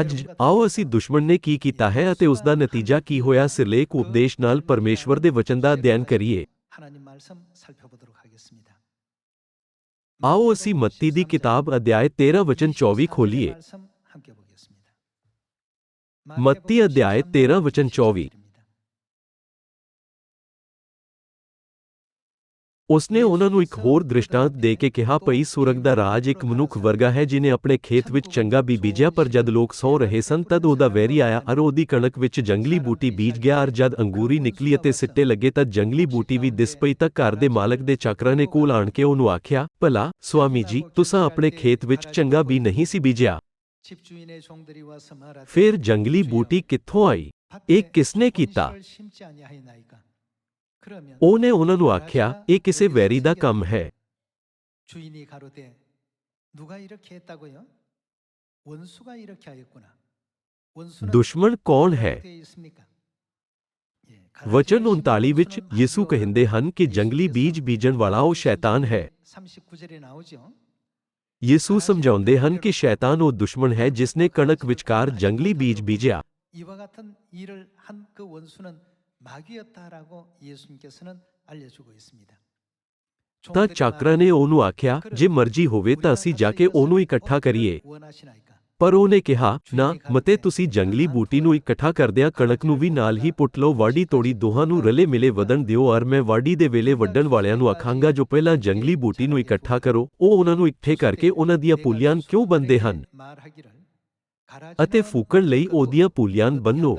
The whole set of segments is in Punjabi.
ਅੱਜ ਆਓ ਅਸੀਂ ਦੁਸ਼ਮਣ ਨੇ ਕੀ ਕੀਤਾ ਹੈ ਅਤੇ ਉਸ ਦਾ ਨਤੀਜਾ ਕੀ ਹੋਇਆ? ਸਿਰਲੇਖ ਉਪਦੇਸ਼ ਨਾਲ ਪਰਮੇਸ਼ਵਰ ਦੇ ਵਚਨ ਦਾ ਅਧਿਐਨ ਕਰੀਏ। ਆਓ ਅਸੀਂ ਮੱਤੀ ਦੀ ਕਿਤਾਬ ਅਧਿਆਇ 13 ਵਚਨ 24 ਖੋਲੀਏ। ਮੱਤੀ ਅਧਿਆਇ 13 ਵਚਨ 24 ਉਸਨੇ ਉਹਨਾਂ ਨੂੰ ਇੱਕ ਹੋਰ ਦ੍ਰਿਸ਼ਟਾਂਤ ਦੇ ਕੇ ਕਿਹਾ, ਭਈ ਸੁਰਗ ਦਾ ਰਾਜ ਇੱਕ ਮਨੁੱਖ ਵਰਗਾ ਹੈ ਜਿਨੇ ਆਪਣੇ ਖੇਤ ਵਿੱਚ ਚੰਗਾ ਬੀ ਬੀਜਿਆ, ਪਰ ਜਦ ਲੋਕ ਸੌ ਰਹੇ ਸਨ ਤਦ ਉਹਦਾ ਵੈਰੀ ਆਇਆ, ਅਰ ਉਹਦੀ ਕਣਕ ਵਿੱਚ ਜੰਗਲੀ ਬੂਟੀ ਬੀਜ ਗਿਆ, ਅਰ ਜਦ ਅੰਗੂਰੀ ਨਿਕਲੀ ਅਤੇ ਸਿੱਟੇ ਲੱਗੇ ਤਾਂ ਜੰਗਲੀ ਬੂਟੀ ਵੀ ਦਿਸ ਪਈ ਤਾਂ ਘਰ ਦੇ ਮਾਲਕ ਦੇ ਚਾਕਰਾਂ ਨੇ ਕੋਲ ਆਣ ਕੇ ਉਹਨੂੰ ਆਖਿਆ, ਭਲਾ, ਸੁਆਮੀ ਜੀ, ਤੁਸੀਂ ਆਪਣੇ ਖੇਤ ਵਿੱਚ ਚੰਗਾ ਬੀ ਨਹੀਂ ਸੀ ਬੀਜਿਆ। ਫਿਰ ਜੰਗਲੀ ਬੂਟੀ ਕਿੱਥੋਂ ਆਈ? ਇਹ ਕਿਸਨੇ ਕੀਤਾ? ਉਹਨੇ ਉਹਨਾਂ ਨੂੰ ਆਖਿਆ ਇਹ ਕਿਸੇ ਵੈਰੀ ਦਾ ਕੰਮ ਹੈ 주인이 가로되 누가 이렇게 했다고요? 원수가 이렇게 하였구나. 원수는 ਦੁਸ਼ਮਣ ਕੌਣ ਹੈ 되어 있습니까? 예, ਵਚਨ 가라지를 39 ਵਿੱਚ 심은 ਯਿਸੂ 원수는 ਕਹਿੰਦੇ ਹਨ ਕਿ ਜੰਗਲੀ ਬੀਜ ਬੀਜਣ ਵਾਲਾ ਉਹ ਸ਼ੈਤਾਨ ਹੈ 39절에 나오죠. ਯਿਸੂ ਸਮਝਾਉਂਦੇ ਹਨ ਕਿ ਸ਼ੈਤਾਨ ਉਹ ਦੁਸ਼ਮਣ ਹੈ ਜਿਸ ਨੇ ਕਣਕ ਵਿਚਕਾਰ ਜੰਗਲੀ ਬੀਜ ਬੀਜਿਆ 이와 같은 일을 한 그 원수는 ਤਾਂ ਚਾਕਰਾ ਨੇ ਉਹਨੂੰ ਆਖਿਆ ਜੇ ਮਰਜ਼ੀ ਹੋਵੇ ਤਾਂ ਅਸੀਂ ਜਾ ਕੇ ਉਹਨੂੰ ਇਕੱਠਾ ਕਰੀਏ ਪਰ ਉਹਨੇ ਕਿਹਾ ਨਾ ਮਤੇ ਤੁਸੀਂ ਜੰਗਲੀ ਬੂਟੀ ਨੂੰ ਇਕੱਠਾ ਕਰਦਿਆਂ ਕਣਕ ਨੂੰ ਵੀ ਨਾਲ ਹੀ ਪੁੱਟ ਲਓ ਵਾਢੀ ਤੋੜੀ ਦੋਹਾਂ ਨੂੰ ਰਲੇ ਮਿਲੇ ਵਧਣ ਦਿਓ ਔਰ ਮੈਂ ਵਾਢੀ ਦੇ ਵੇਲੇ ਵੱਡਣ ਵਾਲਿਆਂ ਨੂੰ ਆਖਾਂਗਾ ਜੋ ਪਹਿਲਾਂ ਜੰਗਲੀ ਬੂਟੀ ਨੂੰ ਇਕੱਠਾ ਕਰੋ ਉਹ ਉਹਨਾਂ ਨੂੰ ਇਕੱਠੇ ਕਰਕੇ ਉਹਨਾਂ ਦੀਆਂ ਪੂਲੀਆਂ ਕਿਉਂ ਬੰਦੇ ਹਨ ਅਤੇ ਫੂਕਣ ਲਈ ਉਹਦੀਆਂ ਪੂਲੀਆਂ ਬੰਨੋ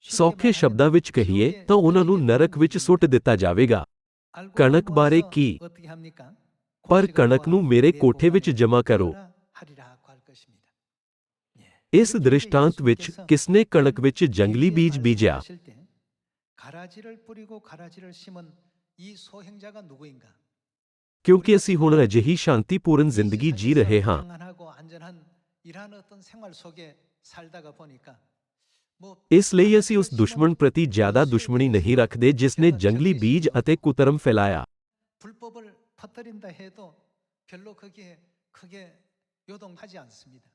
ਸੌਖੇ ਸ਼ਬਦਾਂ ਵਿੱਚ ਕਹੀਏ ਤਾਂ ਉਹਨਾਂ ਨੂੰ ਨਰਕ ਵਿੱਚ ਸੁੱਟ ਦਿੱਤਾ ਜਾਵੇਗਾ। ਕਣਕ ਬਾਰੇ ਕੀ? ਪਰ ਕਣਕ ਨੂੰ ਮੇਰੇ ਕੋਠੇ ਵਿੱਚ ਜਮ੍ਹਾਂ ਕਰੋ। ਇਸ ਦ੍ਰਿਸ਼ਟਾਂਤ ਵਿੱਚ ਕਿਸਨੇ ਕਣਕ ਵਿੱਚ ਜੰਗਲੀ ਬੀਜ ਬੀਜਿਆ? ਕਿਉਂਕਿ ਅਸੀਂ ਹੁਣ ਅਜਿਹੀ ਸ਼ਾਂਤੀਪੂਰਨ ਜ਼ਿੰਦਗੀ ਜੀ ਰਹੇ ਹਾਂ। 평안하고 안전한 이러한 어떤 생활 속에 살다가 보니까 뭐 ਇਸ ਲਈ ਅਸੀਂ ਉਸ ਦੁਸ਼ਮਣ ਪ੍ਰਤੀ ਜ਼ਿਆਦਾ ਦੁਸ਼ਮਣੀ ਨਹੀਂ ਰੱਖਦੇ ਜਿਸ ਨੇ ਜੰਗਲੀ ਬੀਜ ਅਤੇ ਕੁਤਰਮ ਫੈਲਾਇਆ 불법을 퍼뜨린다 해도 별로 거기에 크게 요동하지 않습니다.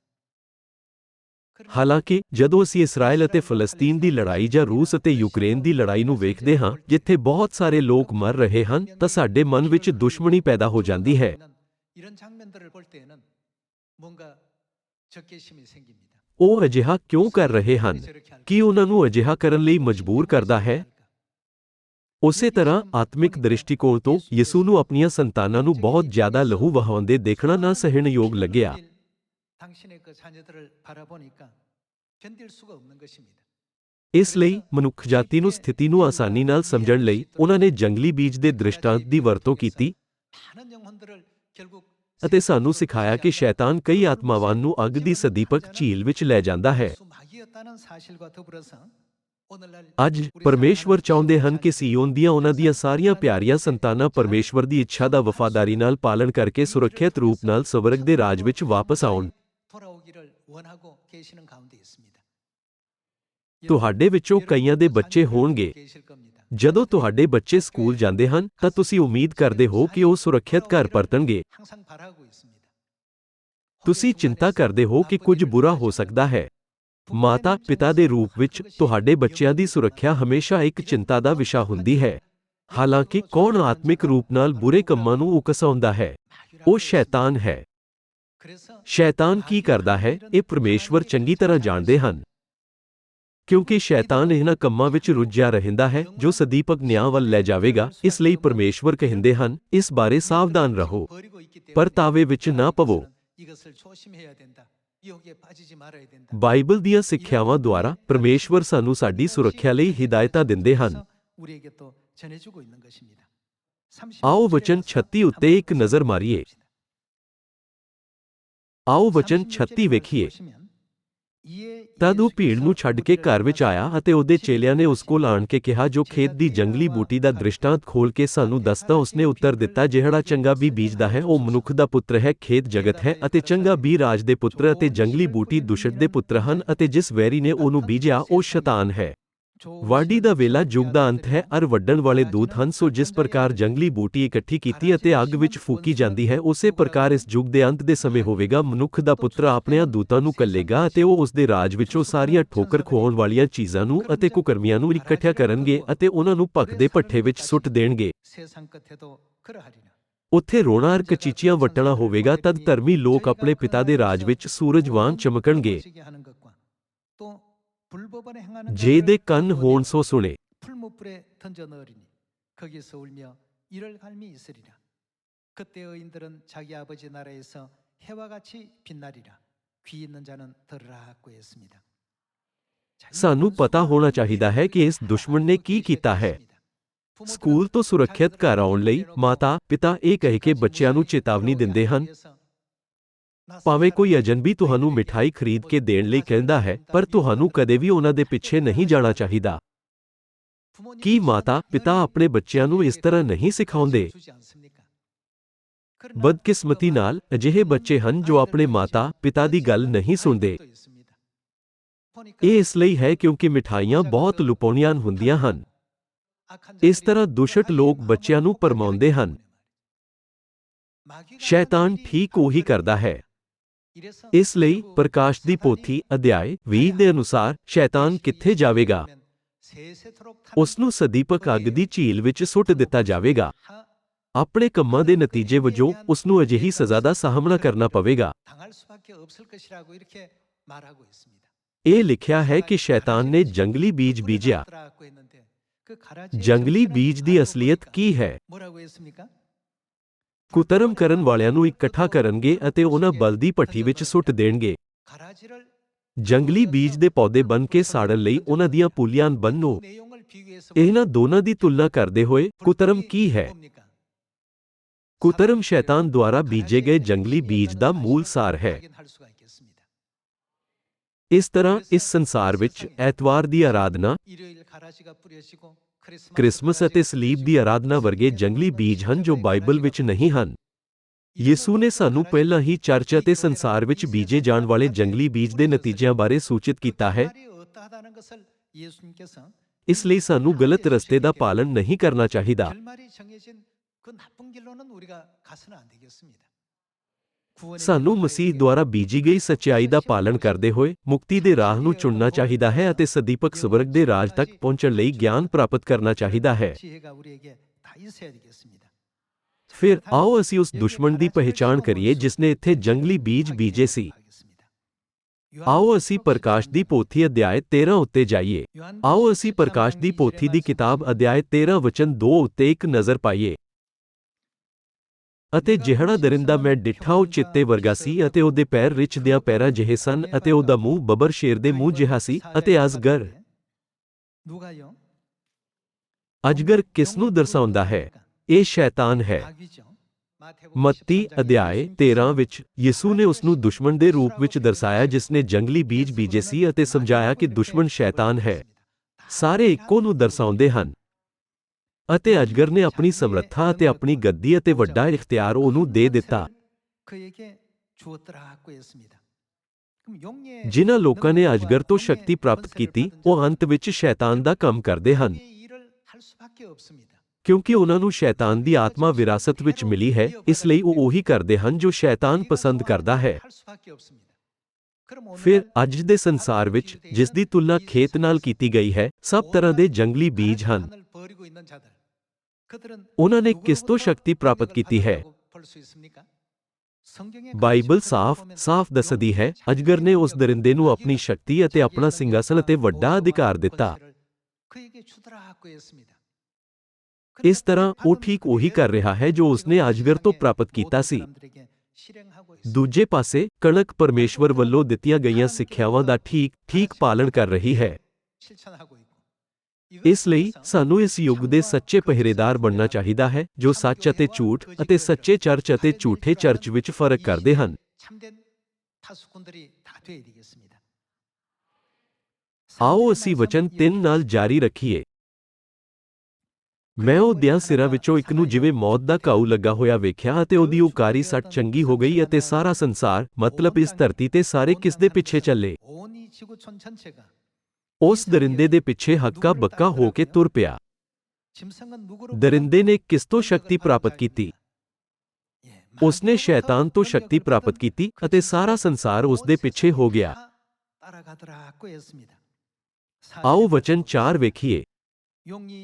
그러나 ਹਾਲਾਂਕਿ ਜਦੋਂ ਅਸੀਂ ਇਸਰਾਇਲ ਅਤੇ ਫਲਸਤੀਨ ਦੀ ਲੜਾਈ ਜਾਂ ਰੂਸ ਅਤੇ ਯੂਕਰੇਨ ਦੀ ਲੜਾਈ ਨੂੰ ਵੇਖਦੇ ਹਾਂ ਜਿੱਥੇ ਬਹੁਤ ਸਾਰੇ ਲੋਕ ਮਰ ਰਹੇ ਹਨ ਤਾਂ ਸਾਡੇ ਮਨ ਵਿੱਚ ਦੁਸ਼ਮਣੀ ਪੈਦਾ ਹੋ ਜਾਂਦੀ ਹੈ 이런 장면들을 볼 때에는 뭔가 적개심이 생깁니다. ਉਹ ਅਜਿਹਾ ਕਿਉਂ ਕਰ ਰਹੇ ਹਨ? ਕੀ ਉਹਨਾਂ ਨੂੰ ਅਜਿਹਾ ਕਰਨ ਲਈ ਮਜਬੂਰ ਕਰਦਾ ਹੈ? ਉਸੇ ਤਰ੍ਹਾਂ ਆਤਮਿਕ ਦ੍ਰਿਸ਼ਟੀਕੋਣ ਤੋਂ ਯਿਸੂ ਨੂੰ ਆਪਣੀਆਂ ਸੰਤਾਨਾਂ ਨੂੰ ਬਹੁਤ ਜ਼ਿਆਦਾ ਲਹੂ ਵਹਾਉਂਦੇ ਦੇਖਣਾ ਨਾ ਸਹਿਣਯੋਗ ਲੱਗਿਆ। ਇਸ ਲਈ ਮਨੁੱਖ ਜਾਤੀ ਨੂੰ ਸਥਿਤੀ ਨੂੰ ਆਸਾਨੀ ਨਾਲ ਸਮਝਣ ਲਈ ਉਹਨਾਂ ਨੇ ਜੰਗਲੀ ਬੀਜ ਦੇ ਦ੍ਰਿਸ਼ਟਾਂਤ ਦੀ ਵਰਤੋਂ ਕੀਤੀ। ਅਤੇ ਸਾਨੂੰ ਸਿਖਾਇਆ ਕਿ ਸ਼ੈਤਾਨ ਕਈ ਆਤਮਾਵਾਂ ਨੂੰ ਅੱਗ ਦੀ ਸਦੀਪਕ ਝੀਲ ਵਿੱਚ ਲੈ ਜਾਂਦਾ ਹੈ। ਅੱਜ ਪਰਮੇਸ਼ਵਰ ਚਾਹੁੰਦੇ ਹਨ ਕਿ ਸੀਓਨ ਦੀਆਂ ਉਹਨਾਂ ਦੀਆਂ ਸਾਰੀਆਂ ਪਿਆਰੀਆਂ ਸੰਤਾਨਾਂ ਪਰਮੇਸ਼ਵਰ ਦੀ ਇੱਛਾ ਦਾ ਵਫਾਦਾਰੀ ਨਾਲ ਪਾਲਣ ਕਰਕੇ ਸੁਰੱਖਿਅਤ ਰੂਪ ਨਾਲ ਸਵਰਗ ਦੇ ਰਾਜ ਵਿੱਚ ਵਾਪਸ ਆਉਣ। ਤੁਹਾਡੇ ਵਿੱਚੋਂ ਕਈਆਂ ਦੇ ਬੱਚੇ ਹੋਣਗੇ। ਜਦੋਂ ਤੁਹਾਡੇ ਬੱਚੇ ਸਕੂਲ ਜਾਂਦੇ ਹਨ, ਤਾਂ ਤੁਸੀਂ ਉਮੀਦ ਕਰਦੇ ਹੋ ਕਿ ਉਹ ਸੁਰੱਖਿਅਤ ਘਰ ਪਰਤਣਗੇ। ਤੁਸੀਂ ਚਿੰਤਾ ਕਰਦੇ ਹੋ ਕਿ ਕੁਝ ਬੁਰਾ ਹੋ ਸਕਦਾ ਹੈ। ਮਾਤਾ ਪਿਤਾ ਦੇ ਰੂਪ ਵਿੱਚ ਤੁਹਾਡੇ ਬੱਚਿਆਂ ਦੀ ਸੁਰੱਖਿਆ ਹਮੇਸ਼ਾ ਇੱਕ ਚਿੰਤਾ ਦਾ ਵਿਸ਼ਾ ਹੁੰਦੀ ਹੈ। ਹਾਲਾਂਕਿ, ਕੌਣ ਆਤਮਿਕ ਰੂਪ ਨਾਲ ਬੁਰੇ ਕੰਮਾਂ ਨੂੰ ਉਕਸਾਉਂਦਾ ਹੈ? ਉਹ ਸ਼ੈਤਾਨ ਹੈ। ਸ਼ੈਤਾਨ ਕੀ ਕਰਦਾ ਹੈ? ਇਹ ਪਰਮੇਸ਼ਵਰ ਚੰਗੀ ਤਰ੍ਹਾਂ ਜਾਣਦੇ ਹਨ। क्योंकि शैतान इन्हों कमां रुझा रहा है जो सदीपक न्याय वाल लै जाएगा इसलिए परमेश्वर कहेंदे इस बारे सावधान रहो परतावे ना पवो बाइबल दिख्यावान द्वारा परमेश्वर सानू सा सुरक्षा लिए हिदायत देंदे आओ वचन छत्ती उत्ते एक नज़र मारीे आओ वचन छत्ती वेखीए ਤਦ ਉਹ ਭੀੜ ਨੂੰ ਛੱਡ ਕੇ ਘਰ ਵਿੱਚ ਆਇਆ ਅਤੇ ਉਹਦੇ ਚੇਲਿਆਂ ਨੇ ਉਸ ਕੋਲ ਆਣ ਕੇ ਕਿਹਾ, ਜੋ ਖੇਤ ਦੀ ਜੰਗਲੀ ਬੂਟੀ ਦਾ ਦ੍ਰਿਸ਼ਟਾਂਤ ਖੋਲ ਕੇ ਸਾਨੂੰ ਦੱਸਦਾ, ਉਸਨੇ ਉੱਤਰ ਦਿੱਤਾ, ਜਿਹੜਾ ਚੰਗਾ ਬੀ ਬੀਜਦਾ ਹੈ, ਉਹ ਮਨੁੱਖ ਦਾ ਪੁੱਤਰ ਹੈ, ਖੇਤ ਜਗਤ ਹੈ ਅਤੇ ਚੰਗਾ ਬੀ ਰਾਜ ਦੇ ਪੁੱਤਰ ਅਤੇ ਜੰਗਲੀ ਬੂਟੀ ਦੁਸ਼ਟ ਦੇ ਪੁੱਤਰ ਹਨ ਅਤੇ ਜਿਸ ਵੈਰੀ ਨੇ ਉਹਨੂੰ ਬੀਜਿਆ, ਉਹ ਸ਼ੈਤਾਨ ਹੈ। ਵਾਢੀ ਦਾ ਵੇਲਾ ਜੁਗ ਦਾ ਅੰਤ ਹੈ, ਅਰ ਵੱਡਣ ਵਾਲੇ ਦੂਤ ਹਨ, ਸੋ ਜਿਸ ਪ੍ਰਕਾਰ ਜੰਗਲੀ ਬੂਟੀ ਇਕੱਠੀ ਕੀਤੀ ਅਤੇ ਅੱਗ ਵਿੱਚ ਫੂਕੀ ਜਾਂਦੀ ਹੈ, ਉਸੇ ਪ੍ਰਕਾਰ ਇਸ ਜੁਗ ਦੇ ਅੰਤ ਦੇ ਸਮੇਂ ਹੋਵੇਗਾ, ਮਨੁੱਖ ਦਾ ਪੁੱਤਰ ਆਪਣਿਆਂ ਦੂਤਾਂ ਨੂੰ ਕੱਲੇਗਾ ਅਤੇ ਉਹ ਉਸਦੇ ਰਾਜ ਵਿੱਚੋਂ ਸਾਰੀਆਂ ਠੋਕਰ ਖਵਾਉਣ ਵਾਲੀਆਂ ਚੀਜ਼ਾਂ ਨੂੰ ਅਤੇ ਕੁਕਰਮੀਆਂ ਨੂੰ ਇਕੱਠਿਆ ਕਰਨਗੇ ਅਤੇ ਉਹਨਾਂ ਨੂੰ ਭਖ ਦੇ ਪੱਠੇ ਵਿੱਚ ਸੁੱਟ ਦੇਣਗੇ। ਉੱਥੇ ਰੋਣਾ ਅਰ ਕਚੀਚੀਆਂ ਵਟਣਾ ਹੋਵੇਗਾ, ਤਦ ਧਰਮੀ ਲੋਕ ਆਪਣੇ ਪਿਤਾ ਦੇ ਰਾਜ ਵਿੱਚ ਸੂਰਜ ਵਾਂਗ ਚਮਕਣਗੇ। 거시기 하는 것과 또 불법을 행하는 ਜੇ 자들을 ਦੇ ਕੰਨ ਹੋਣ ਸੋ ਸੁਣੇ 풀무불에 던져 넣으리니 거기서 울며 이를 갈미 있으리라. 그때 의인들은 자기 아버지 나라에서 해와 같이 빛나리라. 귀 있는 자는 들으라고 했습니다. ਸਾਨੂੰ ਪਤਾ ਹੋਣਾ ਚਾਹੀਦਾ ਹੈ ਕਿ ਇਸ ਦੁਸ਼ਮਣ ਨੇ ਕੀ ਕੀਤਾ ਹੈ ਸਕੂਲ ਤੋਂ ਸੁਰੱਖਿਅਤ ਘਰ ਆਉਣ ਲਈ ਮਾਤਾ ਪਿਤਾ ਇਹ ਕਹਿ ਕੇ ਬੱਚਿਆਂ ਨੂੰ ਚੇਤਾਵਨੀ ਦਿੰਦੇ ਹਨ ਭਾਵੇਂ ਕੋਈ ਅਜਨਬੀ ਤੁਹਾਨੂੰ ਮਿਠਾਈ ਖਰੀਦ ਕੇ ਦੇਣ ਲਈ ਕਹਿੰਦਾ ਹੈ, ਪਰ ਤੁਹਾਨੂੰ ਕਦੇ ਵੀ ਉਹਨਾਂ ਦੇ ਪਿੱਛੇ ਨਹੀਂ ਜਾਣਾ ਚਾਹੀਦਾ। ਕੀ ਮਾਤਾ ਪਿਤਾ ਆਪਣੇ ਬੱਚਿਆਂ ਨੂੰ ਇਸ ਤਰ੍ਹਾਂ ਨਹੀਂ ਸਿਖਾਉਂਦੇ? ਬਦਕਿਸਮਤੀ ਨਾਲ ਅਜਿਹੇ ਬੱਚੇ ਹਨ ਜੋ ਆਪਣੇ ਮਾਤਾ ਪਿਤਾ ਦੀ ਗੱਲ ਨਹੀਂ ਸੁਣਦੇ। ਇਹ ਇਸ ਲਈ ਹੈ ਕਿਉਂਕਿ ਮਿਠਾਈਆਂ ਬਹੁਤ ਲੁਪਾਉਣੀਆਂ ਹੁੰਦੀਆਂ ਹਨ। ਇਸ ਤਰ੍ਹਾਂ ਦੁਸ਼ਟ ਲੋਕ ਬੱਚਿਆਂ ਨੂੰ ਪਰਮਾਉਂਦੇ ਹਨ। ਸ਼ੈਤਾਨ ਠੀਕ ਉਹੀ ਕਰਦਾ ਹੈ। ਇਸ ਲਈ ਪ੍ਰਕਾਸ਼ ਦੀ ਪੋਥੀ ਅਧਿਆਇ 20 ਦੇ ਅਨੁਸਾਰ ਸ਼ੈਤਾਨ ਕਿੱਥੇ ਜਾਵੇਗਾ? ਉਸ ਨੂੰ ਸਦੀਪਕ ਅੱਗ ਦੀ ਝੀਲ ਵਿੱਚ ਸੁੱਟ ਦਿੱਤਾ ਜਾਵੇਗਾ। ਆਪਣੇ ਕੰਮਾਂ ਦੇ ਨਤੀਜੇ ਵਜੋਂ ਉਸ ਨੂੰ ਅਜਿਹੀ ਸਜ਼ਾ ਦਾ ਸਾਹਮਣਾ ਕਰਨਾ ਪਵੇਗਾ। ਇਹ ਲਿਖਿਆ ਹੈ ਕਿ ਸ਼ੈਤਾਨ ਨੇ ਜੰਗਲੀ ਬੀਜ ਬੀਜਿਆ। ਜੰਗਲੀ ਬੀਜ ਦੀ ਅਸਲੀਅਤ ਕੀ ਹੈ? ਕੁਤਰਮ ਕਰਨ ਵਾਲਿਆਂ ਨੂੰ ਇਕੱਠਾ ਕਰਨਗੇ ਅਤੇ ਉਹਨਾਂ ਬਲਦੀ ਪੱਠੀ ਵਿੱਚ ਸੁੱਟ ਦੇਣਗੇ। ਜੰਗਲੀ ਬੀਜ ਦੇ ਪੌਦੇ ਬਣ ਕੇ ਸਾੜਨ ਲਈ ਉਹਨਾਂ ਦੀਆਂ ਪੁਲੀਆਂ ਬੰਨੋ ਇਹਨਾਂ ਦੋਨਾਂ ਦੀ ਤੁਲਨਾ ਕਰਦੇ ਹੋਏ ਕੁਤਰਮ ਕੀ ਹੈ? ਕੁਤਰਮ ਸ਼ੈਤਾਨ ਦੁਆਰਾ ਬੀਜੇ ਗਏ ਜੰਗਲੀ ਬੀਜ ਦਾ ਮੂਲ ਸਾਰ ਹੈ। ਇਸ ਤਰ੍ਹਾਂ ਇਸ ਸੰਸਾਰ ਵਿੱਚ ਐਤਵਾਰ ਦੀ ਆਰਾਧਨਾ ਕ੍ਰਿਸਮਸ ਅਤੇ ਸਲੀਬ ਦੀ ਆਰਾਧਨਾ ਵਰਗੇ ਜੰਗਲੀ ਬੀਜ ਹਨ ਜੋ ਬਾਈਬਲ ਵਿੱਚ ਨਹੀਂ ਹਨ। ਯਿਸੂ ਨੇ ਸਾਨੂੰ ਪਹਿਲਾਂ ਹੀ ਚਰਚ ਅਤੇ ਸੰਸਾਰ ਵਿੱਚ ਬੀਜੇ ਜਾਣ ਵਾਲੇ ਜੰਗਲੀ ਬੀਜ ਦੇ ਨਤੀਜਿਆਂ ਬਾਰੇ ਸੂਚਿਤ ਕੀਤਾ ਹੈ। ਇਸ ਲਈ ਸਾਨੂੰ ਗਲਤ ਰਸਤੇ ਦਾ ਪਾਲਣ ਨਹੀਂ ਕਰਨਾ ਚਾਹੀਦਾ। ਸਾਨੂੰ ਮਸੀਹ ਦੁਆਰਾ ਬੀਜੀ ਗਈ ਸਚਾਈ ਦਾ ਪਾਲਣ ਕਰਦੇ ਹੋਏ ਮੁਕਤੀ ਦੇ ਰਾਹ ਨੂੰ ਚੁਣਨਾ ਚਾਹੀਦਾ ਹੈ ਅਤੇ ਸਦੀਪਕ ਸਵਰਗ ਦੇ ਰਾਜ ਤੱਕ ਪਹੁੰਚਣ ਲਈ ਗਿਆਨ ਪ੍ਰਾਪਤ ਕਰਨਾ ਚਾਹੀਦਾ ਹੈ। ਫਿਰ ਆਓ ਅਸੀਂ ਉਸ ਦੁਸ਼ਮਣ ਦੀ ਪਹਿਚਾਣ ਕਰੀਏ ਜਿਸਨੇ ਇੱਥੇ ਜੰਗਲੀ ਬੀਜ ਬੀਜੇ ਸੀ। ਆਓ ਅਸੀਂ ਪ੍ਰਕਾਸ਼ ਦੀ ਪੋਥੀ ਅਧਿਆਇ 13 ਉੱਤੇ ਜਾਈਏ। ਆਓ ਅਸੀਂ ਪ੍ਰਕਾਸ਼ ਦੀ ਪੋਥੀ ਦੀ ਕਿਤਾਬ ਅਧਿਆਇ 13 ਵਚਨ 2 ਉੱਤੇ ਇੱਕ ਨਜ਼ਰ ਪਾਈਏ। ਅਤੇ ਜਿਹੜਾ ਦਰਿੰਦਾ ਮੈਂ ਡਿੱਠਾ, ਉਹ ਚਿੱਤੇ ਵਰਗਾ ਸੀ ਅਤੇ ਉਹਦੇ ਪੈਰ ਰਿਛ ਦੇ ਪੈਰਾਂ ਜਿਹੇ ਸਨ ਅਤੇ ਉਹਦਾ ਮੂੰਹ ਬਬਰ ਸ਼ੇਰ ਦੇ ਮੂੰਹ ਜਿਹਾ ਸੀ ਅਤੇ ਅਜਗਰ। ਅਜਗਰ ਕਿਸ ਨੂੰ ਦਰਸਾਉਂਦਾ ਹੈ? ਇਹ ਸ਼ੈਤਾਨ ਹੈ। ਮੱਤੀ ਅਧਿਆਏ 13 ਵਿੱਚ ਯਿਸੂ ਨੇ ਉਸ ਨੂੰ ਦੁਸ਼ਮਣ ਦੇ ਰੂਪ ਵਿੱਚ ਦਰਸਾਇਆ ਜਿਸ ਨੇ ਜੰਗਲੀ ਬੀਜ ਬੀਜੇ ਸੀ ਅਤੇ ਸਮਝਾਇਆ ਕਿ ਦੁਸ਼ਮਣ ਸ਼ੈਤਾਨ ਹੈ। ਸਾਰੇ ਇੱਕੋ ਨੂੰ ਦਰਸਾਉਂਦੇ ਹਨ। ਅਤੇ ਅਜਗਰ ਨੇ ਆਪਣੀ ਸਮਰੱਥਾ ਅਤੇ ਆਪਣੀ ਗੱਦੀ ਅਤੇ ਵੱਡਾ ਇਖਤਿਆਰ ਉਹਨੂੰ ਦੇ ਦਿੱਤਾ। ਜਿਨ੍ਹਾਂ ਲੋਕਾਂ ਨੇ ਅਜਗਰ ਤੋਂ ਸ਼ਕਤੀ ਪ੍ਰਾਪਤ ਕੀਤੀ, ਉਹ ਅੰਤ ਵਿੱਚ ਸ਼ੈਤਾਨ ਦਾ ਕੰਮ ਕਰਦੇ ਹਨ। ਕਿਉਂਕਿ ਉਹਨਾਂ ਨੂੰ ਸ਼ੈਤਾਨ ਦੀ ਆਤਮਾ ਵਿਰਾਸਤ ਵਿੱਚ ਮਿਲੀ ਹੈ, ਇਸ ਲਈ ਉਹ ਉਹੀ ਕਰਦੇ ਹਨ ਜੋ ਸ਼ੈਤਾਨ ਪਸੰਦ ਕਰਦਾ ਹੈ। ਫਿਰ ਅੱਜ ਦੇ ਸੰਸਾਰ ਵਿੱਚ ਜਿਸ ਦੀ ਤੁਲਨਾ ਖੇਤ ਨਾਲ ਕੀਤੀ ਗਈ ਹੈ, ਸਭ ਤਰ੍ਹਾਂ ਦੇ ਜੰਗਲੀ ਬੀਜ ਹਨ। उन्होंने किस तो शक्ति प्राप्त की है ਬਾਈਬਲ ਸਾਫ਼ ਸਾਫ਼ ਦੱਸਦੀ ਹੈ ਅਜਗਰ ਨੇ ਉਸ ਦਰਿੰਦੇ ਨੂੰ ਆਪਣੀ ਸ਼ਕਤੀ ਅਤੇ ਆਪਣਾ ਸਿੰਘਾਸਨ ਅਤੇ ਵੱਡਾ ਅਧਿਕਾਰ ਦਿੱਤਾ ਇਸ ਤਰ੍ਹਾਂ ਉਹ ਠੀਕ ਉਹੀ ਕਰ ਰਿਹਾ ਹੈ ਜੋ ਉਸਨੇ ਅਜਗਰ ਤੋਂ ਪ੍ਰਾਪਤ ਕੀਤਾ ਸੀ ਦੂਜੇ ਪਾਸੇ ਕਣਕ ਪਰਮੇਸ਼ਵਰ ਵੱਲੋਂ ਦਿੱਤੀਆਂ ਗਈਆਂ ਸਿੱਖਿਆਵਾਂ ਦਾ ਠੀਕ ਠੀਕ ਪਾਲਣ ਕਰ ਰਹੀ ਹੈ ਇਸ ਲਈ ਸਾਨੂੰ ਇਸ ਯੁੱਗ ਦੇ ਸੱਚੇ ਪਹਿਰੇਦਾਰ ਬਣਨਾ ਚਾਹੀਦਾ ਹੈ, ਜੋ ਸੱਚ ਅਤੇ ਝੂਠ ਅਤੇ ਸੱਚੇ ਚਰਚ ਅਤੇ ਝੂਠੇ ਚਰਚ ਵਿੱਚ ਫ਼ਰਕ ਕਰਦੇ ਹਨ। ਆਓ ਅਸੀਂ ਵਚਨ 3 ਨਾਲ ਜਾਰੀ ਰੱਖੀਏ। ਮੈਂ ਉਹਦਿਆਂ ਸਿਰਾਂ ਵਿੱਚੋਂ ਇੱਕ ਨੂੰ ਜਿਵੇਂ ਮੌਤ ਦਾ ਘਾਉ ਲੱਗਾ ਹੋਇਆ ਵੇਖਿਆ ਅਤੇ ਉਹਦੀ ਉਕਾਰੀ ਸੱਟ ਚੰਗੀ ਹੋ ਗਈ ਅਤੇ ਸਾਰਾ ਸੰਸਾਰ, ਮਤਲਬ ਇਸ ਧਰਤੀ ਤੇ ਸਾਰੇ ਕਿਸ ਦੇ ਪਿੱਛੇ ਚੱਲੇ। ਉਸ ਦਰਿੰਦੇ ਦੇ ਪਿੱਛੇ ਹੱਕਾ ਬੱਕਾ ਹੋ ਕੇ ਤੁਰ ਪਿਆ। ਦਰਿੰਦੇ ਨੇ ਕਿਸ ਤੋਂ ਸ਼ਕਤੀ ਪ੍ਰਾਪਤ ਕੀਤੀ? ਉਸਨੇ ਸ਼ੈਤਾਨ ਤੋਂ ਸ਼ਕਤੀ ਪ੍ਰਾਪਤ ਕੀਤੀ ਅਤੇ ਸਾਰਾ ਸੰਸਾਰ ਉਸ ਦੇ ਪਿੱਛੇ ਹੋ ਗਿਆ। ਆਓ ਵਚਨ 4 ਵੇਖੀਏ।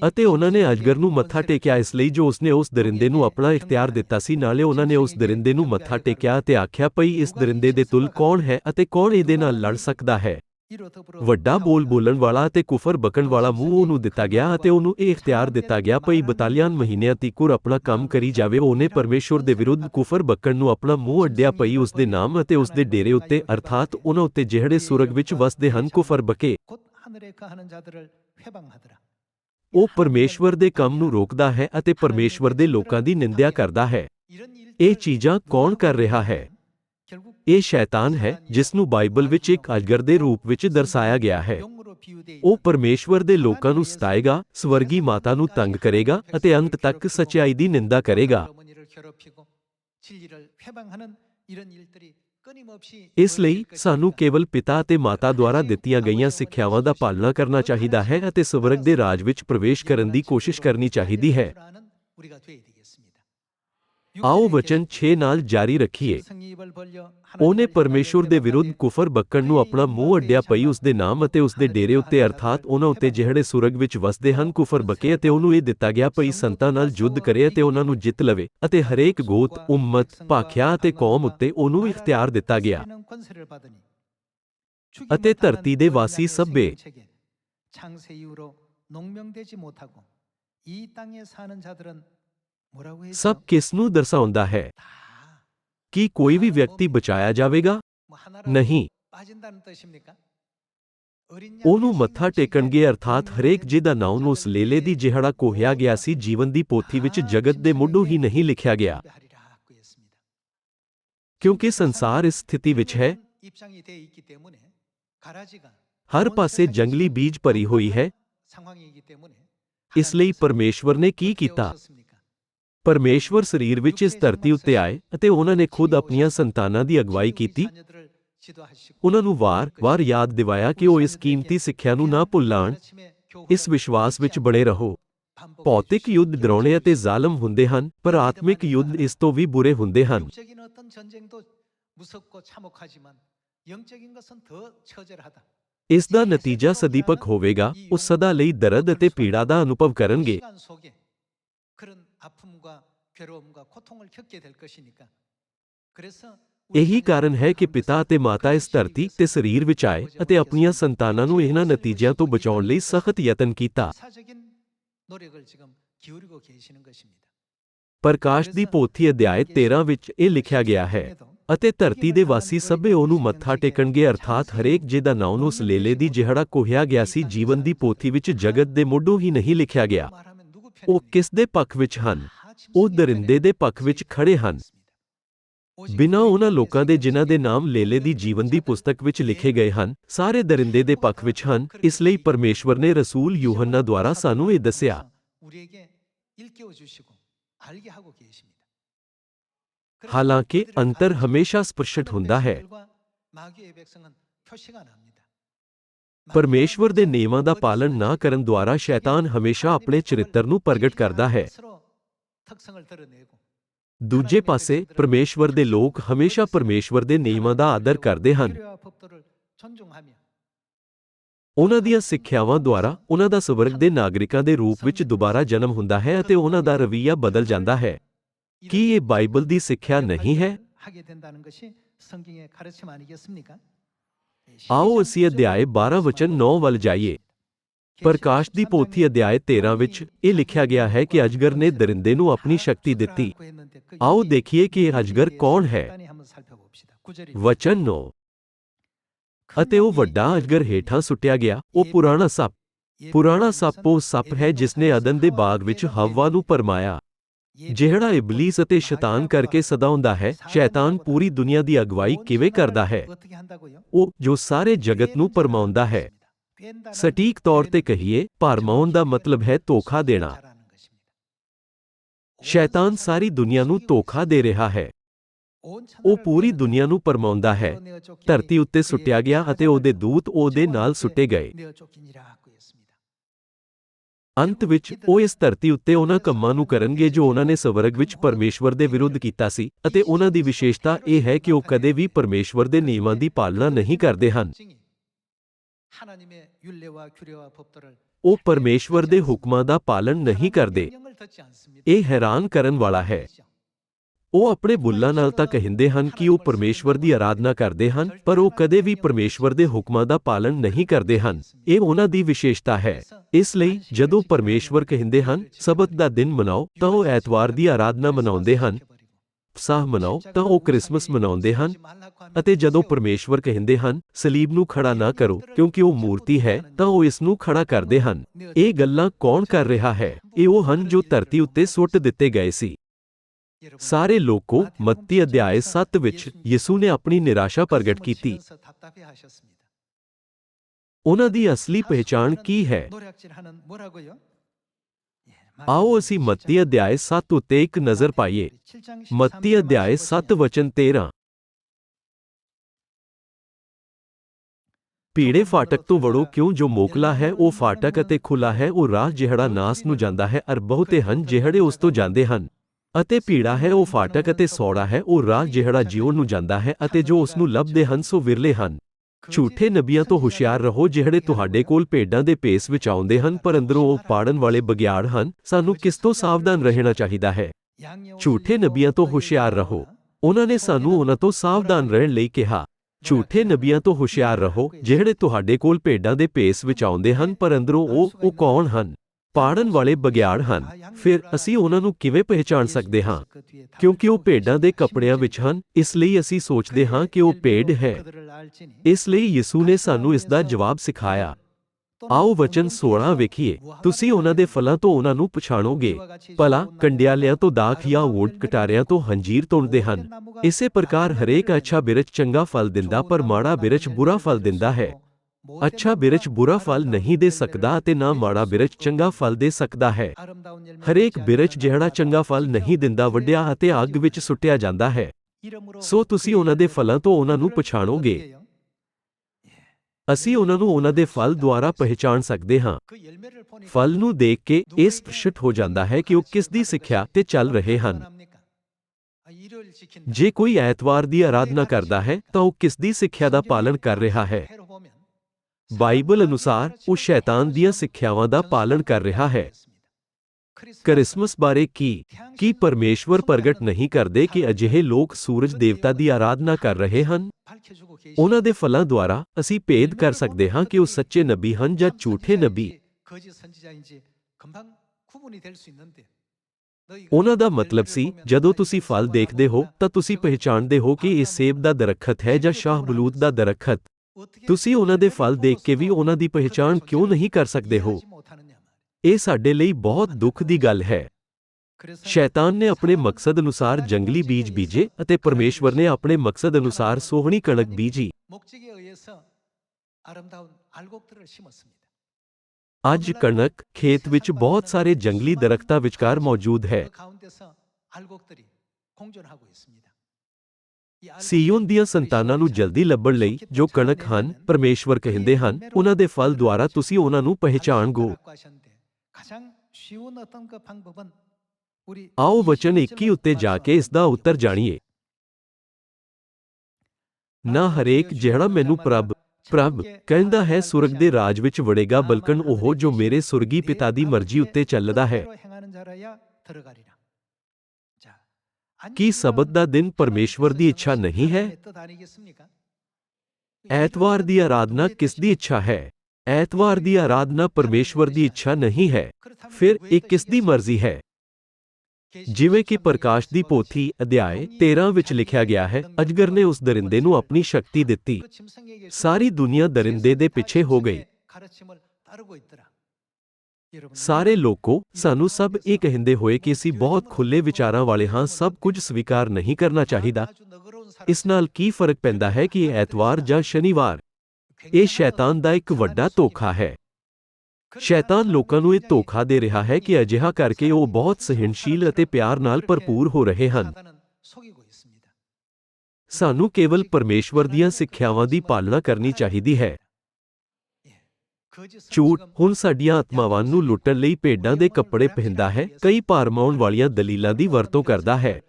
ਅਤੇ ਉਹਨਾਂ ਨੇ ਅਜਗਰ ਨੂੰ ਮੱਥਾ ਟੇਕਿਆ, ਇਸ ਲਈ ਜੋ ਉਸਨੇ ਉਸ ਦਰਿੰਦੇ ਨੂੰ ਆਪਣਾ ਇਖਤਿਆਰ ਦਿੱਤਾ ਸੀ, ਨਾਲੇ ਉਹਨਾਂ ਨੇ ਉਸ ਦਰਿੰਦੇ ਨੂੰ ਮੱਥਾ ਟੇਕਿਆ ਤੇ ਆਖਿਆ ਪਈ ਇਸ ਦਰਿੰਦੇ ਦੇ ਤੁਲ ਕੌਣ ਹੈ ਅਤੇ ਕੌਣ ਇਹਦੇ ਨਾਲ ਲੜ ਸਕਦਾ ਹੈ? ਵੱਡਾ ਬੋਲ ਬੋਲਣ ਵਾਲਾ ਅਤੇ ਕੁਫਰ ਬਕਣ ਵਾਲਾ ਮੂੰਹ ਉਹਨੂੰ ਦਿੱਤਾ ਗਿਆ ਅਤੇ ਉਹਨੂੰ ਇਹ ਇਖਤਿਆਰ ਦਿੱਤਾ ਗਿਆ, ਭਈ ਬਤਾਲੀਆਨ ਮਹੀਨਿਆਂ ਤੀਕੁਰ ਆਪਣਾ ਕੰਮ ਕਰੀ ਜਾਵੇ, ਉਹਨੇ ਪਰਮੇਸ਼ਵਰ ਦੇ ਵਿਰੁੱਧ ਕੁਫਰ ਬਕਣ ਨੂੰ ਆਪਣਾ ਮੂੰਹ ਅੱਡਿਆ ਭਈ ਉਸ ਦੇ ਨਾਮ ਅਤੇ ਉਸ ਦੇ ਡੇਰੇ ਉੱਤੇ, ਅਰਥਾਤ ਉਹਨਾਂ ਉੱਤੇ ਜਿਹੜੇ ਸੁਰਗ ਵਿੱਚ ਵਸਦੇ ਹਨ, ਕੁਫਰ ਬਕੇ। ਉਹ ਪਰਮੇਸ਼ਵਰ ਦੇ ਕੰਮ ਨੂੰ ਰੋਕਦਾ ਹੈ ਅਤੇ ਪਰਮੇਸ਼ਵਰ ਦੇ ਲੋਕਾਂ ਦੀ ਨਿੰਦਿਆ ਕਰਦਾ ਹੈ। ਇਹ ਚੀਜ਼ਾਂ ਕੌਣ ਕਰ ਰਿਹਾ ਹੈ? ਇਹ ਸ਼ੈਤਾਨ ਹੈ ਜਿਸ ਨੂੰ ਬਾਈਬਲ ਵਿੱਚ ਇੱਕ ਅਜਗਰ ਦੇ ਰੂਪ ਵਿੱਚ ਦਰਸਾਇਆ ਗਿਆ ਹੈ। ਉਹ ਪਰਮੇਸ਼ਵਰ ਦੇ ਲੋਕਾਂ ਨੂੰ ਸਤਾਏਗਾ, ਸਵਰਗੀ ਮਾਤਾ ਨੂੰ ਤੰਗ ਕਰੇਗਾ ਅਤੇ ਅੰਤ ਤੱਕ ਸਚਾਈ ਦੀ ਨਿੰਦਾ ਕਰੇਗਾ। ਇਸ ਲਈ ਸਾਨੂੰ ਕੇਵਲ ਪਿਤਾ ਅਤੇ ਮਾਤਾ ਦੁਆਰਾ ਦਿੱਤੀਆਂ ਗਈਆਂ ਸਿੱਖਿਆਵਾਂ ਦਾ ਪਾਲਣਾ ਕਰਨਾ ਚਾਹੀਦਾ ਹੈ ਅਤੇ ਸਵਰਗ ਦੇ ਰਾਜ ਵਿੱਚ ਪ੍ਰਵੇਸ਼ ਕਰਨ ਦੀ ਕੋਸ਼ਿਸ਼ ਕਰਨੀ ਚਾਹੀਦੀ ਹੈ। ਆਓ ਵਚਨ 6 ਨਾਲ ਜਾਰੀ ਰੱਖੀਏ 성입을 벌려 ਉਹਨੇ 하나님을 ਪਰਮੇਸ਼ਵਰ ਦੇ ਵਿਰੁੱਧ 회방하되 ਕੁਫਰ ਬਕਣ ਨੂੰ ਆਪਣਾ ਮੂੰਹ ਅੱਡਿਆ ਪਈ ਉਸ ਦੇ ਨਾਮ ਅਤੇ ਉਸ ਦੇ ਡੇਰੇ ਉੱਤੇ ਅਰਥਾਤ ਉਹਨਾਂ ਉੱਤੇ ਜਿਹੜੇ ਸੁਰਗ ਵਿੱਚ ਵਸਦੇ ਹਨ ਕੁਫਰ ਬਕੇ ਅਤੇ ਉਹਨੂੰ ਇਹ ਦਿੱਤਾ ਗਿਆ ਪਈ ਸੰਤਾਂ ਨਾਲ ਯੁੱਧ ਕਰੇ ਅਤੇ ਉਹਨਾਂ ਨੂੰ ਜਿੱਤ ਲਵੇ ਅਤੇ ਹਰੇਕ ਗੋਤ ਉਮਤ ਭਾਖਿਆ ਅਤੇ ਕੌਮ ਉੱਤੇ ਉਹਨੂੰ ਇਖਤਿਆਰ ਦਿੱਤਾ ਗਿਆ 다스리는 권세를 받으니 ਅਤੇ 죽임을 ਧਰਤੀ ਦੇ 당한 ਵਾਸੀ 어린 양의 ਸਭੇ 생명체계 창세 이후로 농명되지 못하고 이 땅에 사는 자들은 뭐라고 했죠? सब किसनू दर्शाता है कि कोई भी व्यक्ति बचाया जाएगा नहीं। मथा टेकन गए अर्थात हरेक जिदा नाउन उस लेले दी जिहड़ा कोहया गया सी जीवन दी पोथी विच जगत दे मुंडो ही नहीं लिखा गया। क्योंकि संसार इस स्थिति विच है। हर पासे जंगली बीज भरी हुई है। इसलिए परमेश्वर ने की किया ਪਰਮੇਸ਼ਵਰ ਸਰੀਰ ਵਿੱਚ ਇਸ ਧਰਤੀ ਉੱਤੇ ਆਏ ਅਤੇ ਉਹਨਾਂ ਨੇ ਖੁਦ ਆਪਣੀਆਂ ਸੰਤਾਨਾਂ ਦੀ ਅਗਵਾਈ ਕੀਤੀ ਉਹਨਾਂ ਨੂੰ ਵਾਰ-ਵਾਰ ਯਾਦ ਦਿਵਾਇਆ ਕਿ ਉਹ ਇਸ ਕੀਮਤੀ ਸਿੱਖਿਆ ਨੂੰ ਨਾ ਭੁੱਲਣ ਇਸ ਵਿਸ਼ਵਾਸ ਵਿੱਚ ਬਣੇ ਰਹੋ ਭੌਤਿਕ ਯੁੱਧ ਡਰਾਉਣੇ ਅਤੇ ਜ਼ਾਲਮ ਹੁੰਦੇ ਹਨ ਪਰ ਆਤਮਿਕ ਯੁੱਧ ਇਸ ਤੋਂ ਵੀ ਬੁਰੇ ਹੁੰਦੇ ਹਨ ਇਸ ਦਾ ਨਤੀਜਾ ਸਦੀਪਕ ਹੋਵੇਗਾ ਉਹ ਸਦਾ ਲਈ ਦਰਦ ਅਤੇ ਪੀੜਾ ਦਾ ਅਨੁਭਵ ਕਰਨਗੇ ਇਹੀ ਕਾਰਨ ਹੈ ਕਿ ਪਿਤਾ ਅਤੇ ਮਾਤਾ ਇਸ ਧਰਤੀ ਤੇ ਸਰੀਰ ਵਿੱਚ ਆਏ ਅਤੇ ਆਪਣੀਆਂ ਸੰਤਾਨਾਂ ਨੂੰ ਇਹਨਾਂ ਨਤੀਜਿਆਂ ਤੋਂ ਬਚਾਉਣ ਲਈ ਸਖਤ ਯਤਨ ਕੀਤਾ। ਪ੍ਰਕਾਸ਼ ਦੀ ਪੋਥੀ ਅਧਿਆਇ 13 ਵਿੱਚ ਇਹ ਲਿਖਿਆ ਗਿਆ ਹੈ ਅਤੇ ਧਰਤੀ ਦੇ ਵਾਸੀ ਸਭੇ ਉਹਨੂੰ ਮੱਥਾ ਟੇਕਣਗੇ ਅਰਥਾਤ ਹਰੇਕ ਜੇ ਜਿਹਦਾ ਨਾਮ ਉਸ ਲੇਲੇ ਦੀ ਜਿਹੜਾ ਕੋਹਿਆ ਗਿਆ ਸੀ ਜੀਵਨ ਦੀ ਪੋਥੀ ਵਿੱਚ ਜਗਤ ਦੇ ਮੋਢੋਂ ਹੀ ਨਹੀਂ ਲਿਖਿਆ ਗਿਆ। ਉਹ ਕਿਸ ਦੇ ਪੱਖ ਵਿੱਚ ਹਨ? ਉਹ ਦਰਿੰਦੇ ਦੇ ਪੱਖ ਵਿੱਚ ਖੜੇ ਹਨ। ਬਿਨਾਂ ਉਹਨਾਂ ਲੋਕਾਂ ਦੇ ਜਿਨ੍ਹਾਂ ਦੇ ਨਾਮ ਲੇਲੇ ਦੀ ਜੀਵਨ ਦੀ ਪੁਸਤਕ ਵਿੱਚ ਲਿਖੇ ਗਏ ਹਨ। ਸਾਰੇ ਦਰਿੰਦੇ ਦੇ ਪੱਖ ਵਿੱਚ ਹਨ। ਇਸ ਲਈ ਪਰਮੇਸ਼ਵਰ ਨੇ ਰਸੂਲ ਯੂਹੰਨਾ ਦੁਆਰਾ ਸਾਨੂੰ ਇਹ ਦੱਸਿਆ। ਹਾਲਾਂਕਿ ਅੰਤਰ ਹਮੇਸ਼ਾ ਸਪਸ਼ਟ ਹੁੰਦਾ ਹੈ। ਪਰਮੇਸ਼ਵਰ ਦੇ ਨਿਯਮਾਂ ਦਾ ਪਾਲਣ ਨਾ ਕਰਨ ਦੁਆਰਾ ਸ਼ੈਤਾਨ ਹਮੇਸ਼ਾ ਆਪਣੇ ਚਰਿੱਤਰ ਨੂੰ ਪ੍ਰਗਟ ਕਰਦਾ ਹੈ। ਦੂਜੇ ਪਾਸੇ, ਪਰਮੇਸ਼ਵਰ ਦੇ ਲੋਕ ਹਮੇਸ਼ਾ ਪਰਮੇਸ਼ਵਰ ਦੇ ਨਿਯਮਾਂ ਦਾ ਆਦਰ ਕਰਦੇ ਹਨ। ਉਹਨਾਂ ਦੀਆਂ ਸਿੱਖਿਆਵਾਂ ਦੁਆਰਾ ਉਹਨਾਂ ਦਾ ਸਵਰਗ ਦੇ ਨਾਗਰਿਕਾਂ ਦੇ ਰੂਪ ਵਿੱਚ ਦੁਬਾਰਾ ਜਨਮ ਹੁੰਦਾ ਹੈ ਅਤੇ ਉਹਨਾਂ ਦਾ ਰਵਈਆ ਬਦਲ ਜਾਂਦਾ ਹੈ। ਕੀ ਇਹ ਬਾਈਬਲ ਦੀ ਸਿੱਖਿਆ ਨਹੀਂ ਹੈ? ਆਓ ਅਸੀਂ ਅਧਿਆਇ 12 ਵਚਨ 9 ਵੱਲ ਜਾਈਏ। ਪ੍ਰਕਾਸ਼ ਦੀ ਪੋਥੀ ਅਧਿਆਇ 13 ਵਿੱਚ ਇਹ ਲਿਖਿਆ ਗਿਆ ਹੈ ਕਿ ਅਜਗਰ ਨੇ ਦਰਿੰਦੇ ਨੂੰ ਆਪਣੀ ਸ਼ਕਤੀ ਦਿੱਤੀ। ਆਓ ਦੇਖੀਏ ਕਿ ਇਹ ਅਜਗਰ ਕੌਣ ਹੈ। ਵਚਨ 9 ਅਤੇ ਉਹ ਵੱਡਾ ਅਜਗਰ ਹੇਠਾਂ ਸੁੱਟਿਆ ਗਿਆ। ਉਹ ਪੁਰਾਣਾ ਸੱਪ। ਪੁਰਾਣਾ ਸੱਪ ਉਹ ਸੱਪ ਹੈ ਜਿਸ ਨੇ ਅਦਨ ਦੇ ਬਾਗ ਵਿੱਚ ਹਵਾ ਨੂੰ ਪਰਮਾਇਆ। ਜਿਹੜਾ ਇਬਲੀਸ ਅਤੇ ਸ਼ੈਤਾਨ ਕਰਕੇ ਸਦਾਉਂਦਾ ਹੈ, ਸ਼ੈਤਾਨ ਪੂਰੀ ਦੁਨੀਆ ਦੀ ਅਗਵਾਈ ਕਿਵੇਂ ਕਰਦਾ ਹੈ? ਉਹ ਜੋ ਸਾਰੇ ਜਗਤ ਨੂੰ ਪਰਮਾਉਂਦਾ ਹੈ। ਸਟੀਕ ਤੌਰ ਤੇ ਕਹੀਏ, ਪਰਮਾਉਣ ਦਾ ਮਤਲਬ ਹੈ ਧੋਖਾ ਦੇਣਾ। ਸ਼ੈਤਾਨ ਸਾਰੀ ਦੁਨੀਆ ਨੂੰ ਧੋਖਾ ਦੇ ਰਿਹਾ ਹੈ। ਉਹ ਪੂਰੀ ਦੁਨੀਆ ਨੂੰ ਪਰਮਾਉਂਦਾ ਹੈ। ਧਰਤੀ ਉੱਤੇ ਸੁੱਟਿਆ ਗਿਆ ਅਤੇ ਉਹਦੇ ਦੂਤ ਉਹਦੇ ਨਾਲ ਸੁੱਟੇ ਗਏ। ਅੰਤ ਵਿੱਚ ਉਹ ਇਸ ਧਰਤੀ ਉੱਤੇ ਉਹਨਾਂ ਕੰਮਾਂ ਨੂੰ ਕਰਨਗੇ ਜੋ ਉਹਨਾਂ ਨੇ ਸਵਰਗ ਵਿੱਚ ਪਰਮੇਸ਼ਵਰ ਦੇ ਵਿਰੁੱਧ ਕੀਤਾ ਸੀ ਅਤੇ ਉਹਨਾਂ ਦੀ ਵਿਸ਼ੇਸ਼ਤਾ ਇਹ ਹੈ ਕਿ ਉਹ ਕਦੇ ਵੀ ਪਰਮੇਸ਼ਵਰ ਦੇ ਨਿਯਮਾਂ ਦੀ ਪਾਲਣਾ ਨਹੀਂ ਕਰਦੇ ਹਨ। ਉਹ ਪਰਮੇਸ਼ਵਰ ਦੇ ਹੁਕਮਾਂ ਦਾ ਪਾਲਣ ਨਹੀਂ ਕਰਦੇ। ਇਹ ਹੈਰਾਨ ਕਰਨ ਵਾਲਾ ਹੈ। ਉਹ ਆਪਣੇ ਬੁੱਲਾਂ ਨਾਲ ਤਾਂ ਕਹਿੰਦੇ ਹਨ ਕਿ ਉਹ ਪਰਮੇਸ਼ਵਰ ਦੀ ਆਰਾਧਨਾ ਕਰਦੇ ਹਨ, ਪਰ ਉਹ ਕਦੇ ਵੀ ਪਰਮੇਸ਼ਵਰ ਦੇ ਹੁਕਮਾਂ ਦਾ ਪਾਲਣ ਨਹੀਂ ਕਰਦੇ ਹਨ। ਇਹ ਉਹਨਾਂ ਦੀ ਵਿਸ਼ੇਸ਼ਤਾ ਹੈ। ਇਸ ਲਈ ਜਦੋਂ ਪਰਮੇਸ਼ਵਰ ਕਹਿੰਦੇ ਹਨ, ਸਬਤ ਦਾ ਦਿਨ ਮਨਾਓ, ਤਾਂ ਉਹ ਐਤਵਾਰ ਦੀ ਆਰਾਧਨਾ ਮਨਾਉਂਦੇ ਹਨ। ਸਾਹ ਮਨਾਓ, ਤਾਂ ਉਹ ਕ੍ਰਿਸਮਸ ਮਨਾਉਂਦੇ ਹਨ। ਅਤੇ ਜਦੋਂ ਪਰਮੇਸ਼ਵਰ ਕਹਿੰਦੇ ਹਨ, ਸਲੀਬ ਨੂੰ ਖੜਾ ਨਾ ਕਰੋ, ਕਿਉਂਕਿ ਉਹ ਮੂਰਤੀ ਹੈ, ਤਾਂ ਉਹ ਇਸ ਨੂੰ ਖੜਾ ਕਰਦੇ ਹਨ। ਇਹ ਗੱਲਾਂ ਕੌਣ ਕਰ ਰਿਹਾ ਹੈ? ਇਹ ਉਹ ਹਨ ਜੋ ਧਰਤੀ ਉੱਤੇ ਸੁੱਟ ਦਿੱਤੇ ਗਏ ਸੀ। ਸਾਰੇ ਲੋਕੋ ਮੱਤੀ ਅਧਿਆਇ 7 ਵਿੱਚ ਯਿਸੂ ਨੇ ਆਪਣੀ ਨਿਰਾਸ਼ਾ ਪ੍ਰਗਟ ਕੀਤੀ। ਉਹਨਾਂ ਦੀ ਅਸਲੀ ਪਹਿਚਾਣ ਕੀ ਹੈ? ਆਓ ਅਸੀਂ ਮੱਤੀ ਅਧਿਆਇ 7 ਉੱਤੇ ਇੱਕ ਨਜ਼ਰ ਪਾਈਏ। ਮੱਤੀ ਅਧਿਆਇ 7 ਵਚਨ 13 ਪੀੜੇ ਫਾਟਕ ਤੋਂ ਵੜੋ ਕਿਉਂ ਜੋ ਮੋਕਲਾ ਹੈ? ਉਹ ਫਾਟਕ ਅਤੇ ਖੁੱਲਾ ਹੈ ਉਹ ਰਾਹ ਜਿਹੜਾ ਨਾਸ ਨੂੰ ਜਾਂਦਾ ਹੈ ਅਰ ਬਹੁਤੇ ਹਨ ਜਿਹੜੇ ਉਸ ਤੋਂ ਜਾਂਦੇ ਹਨ। ਅਤੇ ਪੀੜਾ ਹੈ, ਉਹ ਫਾਟਕ ਅਤੇ ਸੌੜਾ ਹੈ, ਉਹ ਰਾਹ ਜਿਹੜਾ ਜੀਵਨ ਨੂੰ ਜਾਂਦਾ ਹੈ ਅਤੇ ਜੋ ਉਸ ਨੂੰ ਲੱਭਦੇ ਹਨ, ਸੋ ਵਿਰਲੇ ਹਨ। ਝੂਠੇ ਨਬੀਆਂ ਤੋਂ ਹੁਸ਼ਿਆਰ ਰਹੋ, ਜਿਹੜੇ ਤੁਹਾਡੇ ਕੋਲ ਭੇਡਾਂ ਦੇ ਭੇਸ ਵਿੱਚ ਆਉਂਦੇ ਹਨ, ਪਰ ਅੰਦਰੋਂ ਉਹ ਪਾੜਨ ਵਾਲੇ ਬਗਿਆੜ ਹਨ, ਸਾਨੂੰ ਕਿਸ ਤੋਂ ਸਾਵਧਾਨ ਰਹਿਣਾ ਚਾਹੀਦਾ ਹੈ? ਝੂਠੇ ਨਬੀਆਂ ਤੋਂ ਹੁਸ਼ਿਆਰ ਰਹੋ। ਉਹਨਾਂ ਨੇ ਸਾਨੂੰ ਉਹਨਾਂ ਤੋਂ ਸਾਵਧਾਨ ਰਹਿਣ ਲਈ ਕਿਹਾ। ਝੂਠੇ ਨਬੀਆਂ ਤੋਂ ਹੁਸ਼ਿਆਰ ਰਹੋ, ਜਿਹੜੇ ਤੁਹਾਡੇ ਕੋਲ ਭੇਡਾਂ ਦੇ ਭੇਸ ਵਿੱਚ ਆਉਂਦੇ ਹਨ, ਪਰ ਅੰਦਰੋਂ ਉਹ ਉਹ ਕੌਣ ਹਨ? ਪਾੜਨ ਵਾਲੇ ਬਗਿਆੜ ਹਨ। ਫਿਰ ਅਸੀਂ ਉਹਨਾਂ ਨੂੰ ਕਿਵੇਂ ਪਹਿਚਾਣ ਸਕਦੇ ਹਾਂ? ਕਿਉਂਕਿ ਉਹ ਭੇਡਾਂ ਦੇ ਕੱਪੜਿਆਂ ਵਿੱਚ ਹਨ, ਇਸ ਲਈ ਅਸੀਂ ਸੋਚਦੇ ਹਾਂ ਕਿ ਉਹ ਭੇਡ ਹੈ। ਇਸ ਲਈ ਯਿਸੂ ਨੇ ਸਾਨੂੰ ਇਸ ਦਾ ਜਵਾਬ ਸਿਖਾਇਆ। ਆਓ ਵਚਨ 16 ਵੇਖੀਏ। ਤੁਸੀਂ ਉਹਨਾਂ ਦੇ ਫਲਾਂ ਤੋਂ ਉਹਨਾਂ ਨੂੰ ਪਛਾਣੋਗੇ। ਭਲਾ ਕੰਡਿਆਲਿਆਂ ਤੋਂ ਦਾਖ ਜਾਂ ਊਂਟ ਕਟਾਰਿਆਂ ਤੋਂ ਹੰਜੀਰ ਤੋੜਦੇ ਹਨ। ਇਸੇ ਪ੍ਰਕਾਰ ਹਰੇਕ ਅੱਛਾ ਬਿਰਚ ਚੰਗਾ ਫਲ ਦਿੰਦਾ, ਪਰ ਮਾੜਾ ਬਿਰਚ ਬੁਰਾ ਫਲ ਦਿੰਦਾ ਹੈ। ਅੱਛਾ ਬਿਰਛ ਬੁਰਾ ਫਲ ਨਹੀਂ ਦੇ ਸਕਦਾ ਅਤੇ ਨਾ ਮਾੜਾ ਬਿਰਛ ਚੰਗਾ ਫਲ ਦੇ ਸਕਦਾ ਹੈ। ਹਰੇਕ ਬਿਰਛ ਜਿਹੜਾ ਚੰਗਾ ਫਲ ਨਹੀਂ ਦਿੰਦਾ ਵੱਡਿਆ ਅਤੇ ਅੱਗ ਵਿੱਚ ਸੁੱਟਿਆ ਜਾਂਦਾ ਹੈ। ਸੋ ਤੁਸੀਂ ਉਹਨਾਂ ਦੇ ਫਲਾਂ ਤੋਂ ਉਹਨਾਂ ਨੂੰ ਪਛਾਣੋਗੇ। ਅਸੀਂ ਉਹਨਾਂ ਨੂੰ ਉਹਨਾਂ ਦੇ ਫਲ ਦੁਆਰਾ ਪਹਿਚਾਨ ਸਕਦੇ ਹਾਂ। ਫਲ ਨੂੰ ਦੇਖ ਕੇ ਇਹ ਸਪਸ਼ਟ ਹੋ ਜਾਂਦਾ ਹੈ ਕਿ ਉਹ ਕਿਸ ਦੀ ਸਿੱਖਿਆ ਤੇ ਚੱਲ ਰਹੇ ਹਨ। ਜੇ ਕੋਈ ਐਤਵਾਰ ਦੀ ਆਰਾਧਨਾ ਕਰਦਾ ਹੈ ਤਾਂ ਉਹ ਕਿਸ ਦੀ ਸਿੱਖਿਆ ਦਾ ਪਾਲਣ ਕਰ ਰਿਹਾ ਹੈ ਬਾਈਬਲ ਅਨੁਸਾਰ ਉਹ ਸ਼ੈਤਾਨ ਦੀਆਂ ਸਿੱਖਿਆਵਾਂ ਦਾ ਪਾਲਣ ਕਰ ਰਿਹਾ ਹੈ। ਕ੍ਰਿਸਮਸ ਬਾਰੇ ਕੀ? ਕੀ ਪਰਮੇਸ਼ਵਰ ਪ੍ਰਗਟ ਨਹੀਂ ਕਰਦੇ ਕਿ ਅਜਿਹੇ ਲੋਕ ਸੂਰਜ ਦੇਵਤਾ ਦੀ ਆਰਾਧਨਾ ਕਰ ਰਹੇ ਹਨ? ਉਹਨਾਂ ਦੇ ਫਲਾਂ ਦੁਆਰਾ ਅਸੀਂ ਭੇਦ ਕਰ ਸਕਦੇ ਹਾਂ ਕਿ ਉਹ ਸੱਚੇ ਨਬੀ ਹਨ ਜਾਂ ਝੂਠੇ ਨਬੀ। ਉਹਨਾਂ ਦਾ ਮਤਲਬ ਸੀ, ਜਦੋਂ ਤੁਸੀਂ ਫਲ ਦੇਖਦੇ ਹੋ, ਤਾਂ ਤੁਸੀਂ ਪਹਿਚਾਣਦੇ ਹੋ ਕਿ ਇਹ ਸੇਬ ਦਾ ਦਰਖਤ ਹੈ ਜਾਂ ਸ਼ਾਹਬਲੂਤ ਦਾ ਦਰਖਤ। ਤੁਸੀਂ ਉਹਨਾਂ ਦੇ ਫਲ ਦੇਖ ਕੇ ਵੀ ਉਹਨਾਂ ਦੀ ਪਹਿਚਾਣ ਕਿਉਂ ਨਹੀਂ ਕਰ ਸਕਦੇ ਹੋ? ਇਹ ਸਾਡੇ ਲਈ ਬਹੁਤ ਦੁੱਖ ਦੀ ਗੱਲ ਹੈ। ਸ਼ੈਤਾਨ ਨੇ ਆਪਣੇ ਮਕਸਦ ਅਨੁਸਾਰ ਜੰਗਲੀ ਬੀਜ ਬੀਜੇ ਅਤੇ ਪਰਮੇਸ਼ਵਰ ਨੇ ਆਪਣੇ ਮਕਸਦ ਅਨੁਸਾਰ ਸੋਹਣੀ ਕਣਕ ਬੀਜੀ। ਅੱਜ ਕਣਕ ਖੇਤ ਵਿੱਚ ਬਹੁਤ ਸਾਰੇ ਜੰਗਲੀ ਦਰਖਤਾਂ ਵਿਚਕਾਰ ਮੌਜੂਦ ਹੈ। ਸੀਯੋਨ ਦੀਆਂ ਸੰਤਾਨਾਂ ਨੂੰ ਜਲਦੀ ਲੱਭਣ ਲਈ ਜੋ ਕਣਕ ਹਨ, ਪਰਮੇਸ਼ਵਰ ਕਹਿੰਦੇ ਹਨ, ਉਹਨਾਂ ਦੇ ਫਲ ਦੁਆਰਾ ਤੁਸੀਂ ਉਹਨਾਂ ਨੂੰ ਪਹਿਚਾਣਗੋ। ਆਓ ਵਚਨ 21 ਉੱਤੇ ਜਾ ਕੇ ਇਸ ਦਾ ਉੱਤਰ ਜਾਣੀਏ। ਨਾ ਹਰੇਕ ਜਿਹੜਾ ਮੈਨੂੰ ਪ੍ਰਭ ਪ੍ਰਭ ਕਹਿੰਦਾ ਹੈ, ਸੁਰਗ ਦੇ ਰਾਜ ਵਿੱਚ ਵੜੇਗਾ, ਬਲਕਨ ਉਹ ਜੋ ਮੇਰੇ ਸੁਰਗੀ ਪਿਤਾ ਦੀ ਮਰਜ਼ੀ ਉੱਤੇ ਚੱਲਦਾ ਹੈ। ਕੀ ਸਬਤ ਦਾ ਦਿਨ ਪਰਮੇਸ਼ਵਰ ਦੀ ਇੱਛਾ ਨਹੀਂ ਹੈ ਐਤਵਾਰ ਦੀ ਆਰਾਧਨਾ ਕਿਸ ਦੀ ਇੱਛਾ ਹੈ ਐਤਵਾਰ ਦੀ ਆਰਾਧਨਾ ਪਰਮੇਸ਼ਵਰ ਦੀ ਇੱਛਾ ਨਹੀਂ ਹੈ ਫਿਰ ਇਹ ਕਿਸ ਦੀ ਮਰਜ਼ੀ ਹੈ ਜਿਵੇਂ ਕਿ ਪ੍ਰਕਾਸ਼ ਦੀ ਪੋਥੀ ਅਧਿਆਇ 13 ਵਿੱਚ ਲਿਖਿਆ ਗਿਆ ਹੈ ਅਜਗਰ ਨੇ ਉਸ ਦਰਿੰਦੇ ਨੂੰ ਆਪਣੀ ਸ਼ਕਤੀ ਦਿੱਤੀ ਸਾਰੀ ਦੁਨੀਆ ਦਰਿੰਦੇ ਦੇ ਪਿੱਛੇ ਹੋ ਗਈ ਸਾਰੇ ਲੋਕੋ, ਸਾਨੂੰ ਸਭ ਇਹ ਕਹਿੰਦੇ ਹੋਏ ਕਿ ਅਸੀਂ ਬਹੁਤ ਖੁੱਲੇ ਵਿਚਾਰਾਂ ਵਾਲੇ ਹਾਂ, ਸਭ ਕੁਝ ਸਵੀਕਾਰ ਨਹੀਂ ਕਰਨਾ ਚਾਹੀਦਾ। ਇਸ ਨਾਲ ਕੀ ਫ਼ਰਕ ਪੈਂਦਾ ਹੈ ਕਿ ਇਹ ਐਤਵਾਰ ਜਾਂ ਸ਼ਨੀਵਾਰ? ਇਹ ਸ਼ੈਤਾਨ ਦਾ ਇੱਕ ਵੱਡਾ ਧੋਖਾ ਹੈ। ਸ਼ੈਤਾਨ ਲੋਕਾਂ ਨੂੰ ਇਹ ਧੋਖਾ ਦੇ ਰਿਹਾ ਹੈ ਕਿ ਅਜਿਹਾ ਕਰਕੇ ਉਹ ਬਹੁਤ ਸਹਿਣਸ਼ੀਲ ਅਤੇ ਪਿਆਰ ਨਾਲ ਭਰਪੂਰ ਹੋ ਰਹੇ ਹਨ। ਸਾਨੂੰ ਕੇਵਲ ਪਰਮੇਸ਼ਵਰ ਦੀਆਂ ਸਿੱਖਿਆਵਾਂ ਦੀ ਪਾਲਣਾ ਕਰਨੀ ਚਾਹੀਦੀ ਹੈ। ਝੂਠ ਹੁਣ ਸਾਡੀਆਂ ਆਤਮਾਵਾਂ ਨੂੰ ਲੁੱਟਣ ਲਈ ਭੇਡਾਂ ਦੇ ਕੱਪੜੇ ਪਹਿਨਦਾ ਹੈ, ਕਈ ਭਰਮਾਉਣ ਵਾਲੀਆਂ ਦਲੀਲਾਂ ਦੀ ਵਰਤੋਂ ਕਰਦਾ ਹੈ।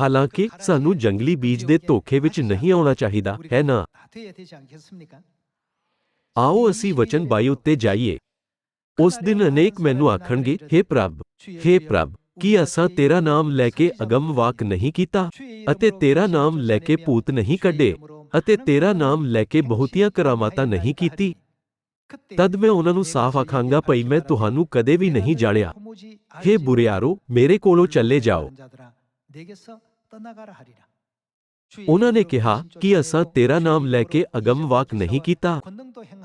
ਹਾਲਾਂਕਿ, ਸਾਨੂੰ ਜੰਗਲੀ ਬੀਜ ਦੇ ਧੋਖੇ ਵਿੱਚ ਨਹੀਂ ਆਉਣਾ ਚਾਹੀਦਾ, ਹੈ ਨਾ? ਆਓ ਅਸੀਂ ਵਚਨ 22 ਉੱਤੇ ਜਾਈਏ। ਉਸ ਦਿਨ ਅਨੇਕ ਮੈਨੂੰ ਆਖਣਗੇ हे ਪ੍ਰਭ हे ਪ੍ਰਭ, ਕੀ ਅਸਾਂ ਤੇਰਾ ਨਾਮ ਲੈ ਕੇ ਅਗੰਮ ਵਾਕ ਨਹੀਂ ਕੀਤਾ? ਅਤੇ ਤੇਰਾ ਨਾਮ ਲੈ ਕੇ ਭੂਤ ਨਹੀਂ ਕੱਢੇ? ਅਤੇ ਤੇਰਾ ਨਾਮ ਲੈ ਕੇ ਬਹੁਤੀਆਂ ਕਰਾਮਾਤਾਂ ਨਹੀਂ ਕੀਤੀ। ਤਦ ਮੈਂ ਉਹਨਾਂ ਨੂੰ ਸਾਫ਼ ਆਖਾਂਗਾ, ਭਈ ਮੈਂ ਤੁਹਾਨੂੰ ਕਦੇ ਵੀ ਨਹੀਂ ਜਾਣਿਆ। ਹੇ ਬੁਰਿਆਰੋ, ਮੇਰੇ ਕੋਲੋਂ ਚੱਲੇ ਜਾਓ। ਉਹਨਾਂ ਨੇ ਕਿਹਾ ਕਿ ਅਸਾਂ ਤੇਰਾ ਨਾਮ ਲੈ ਕੇ ਅਗੰਮ ਵਾਕ ਨਹੀਂ ਕੀਤਾ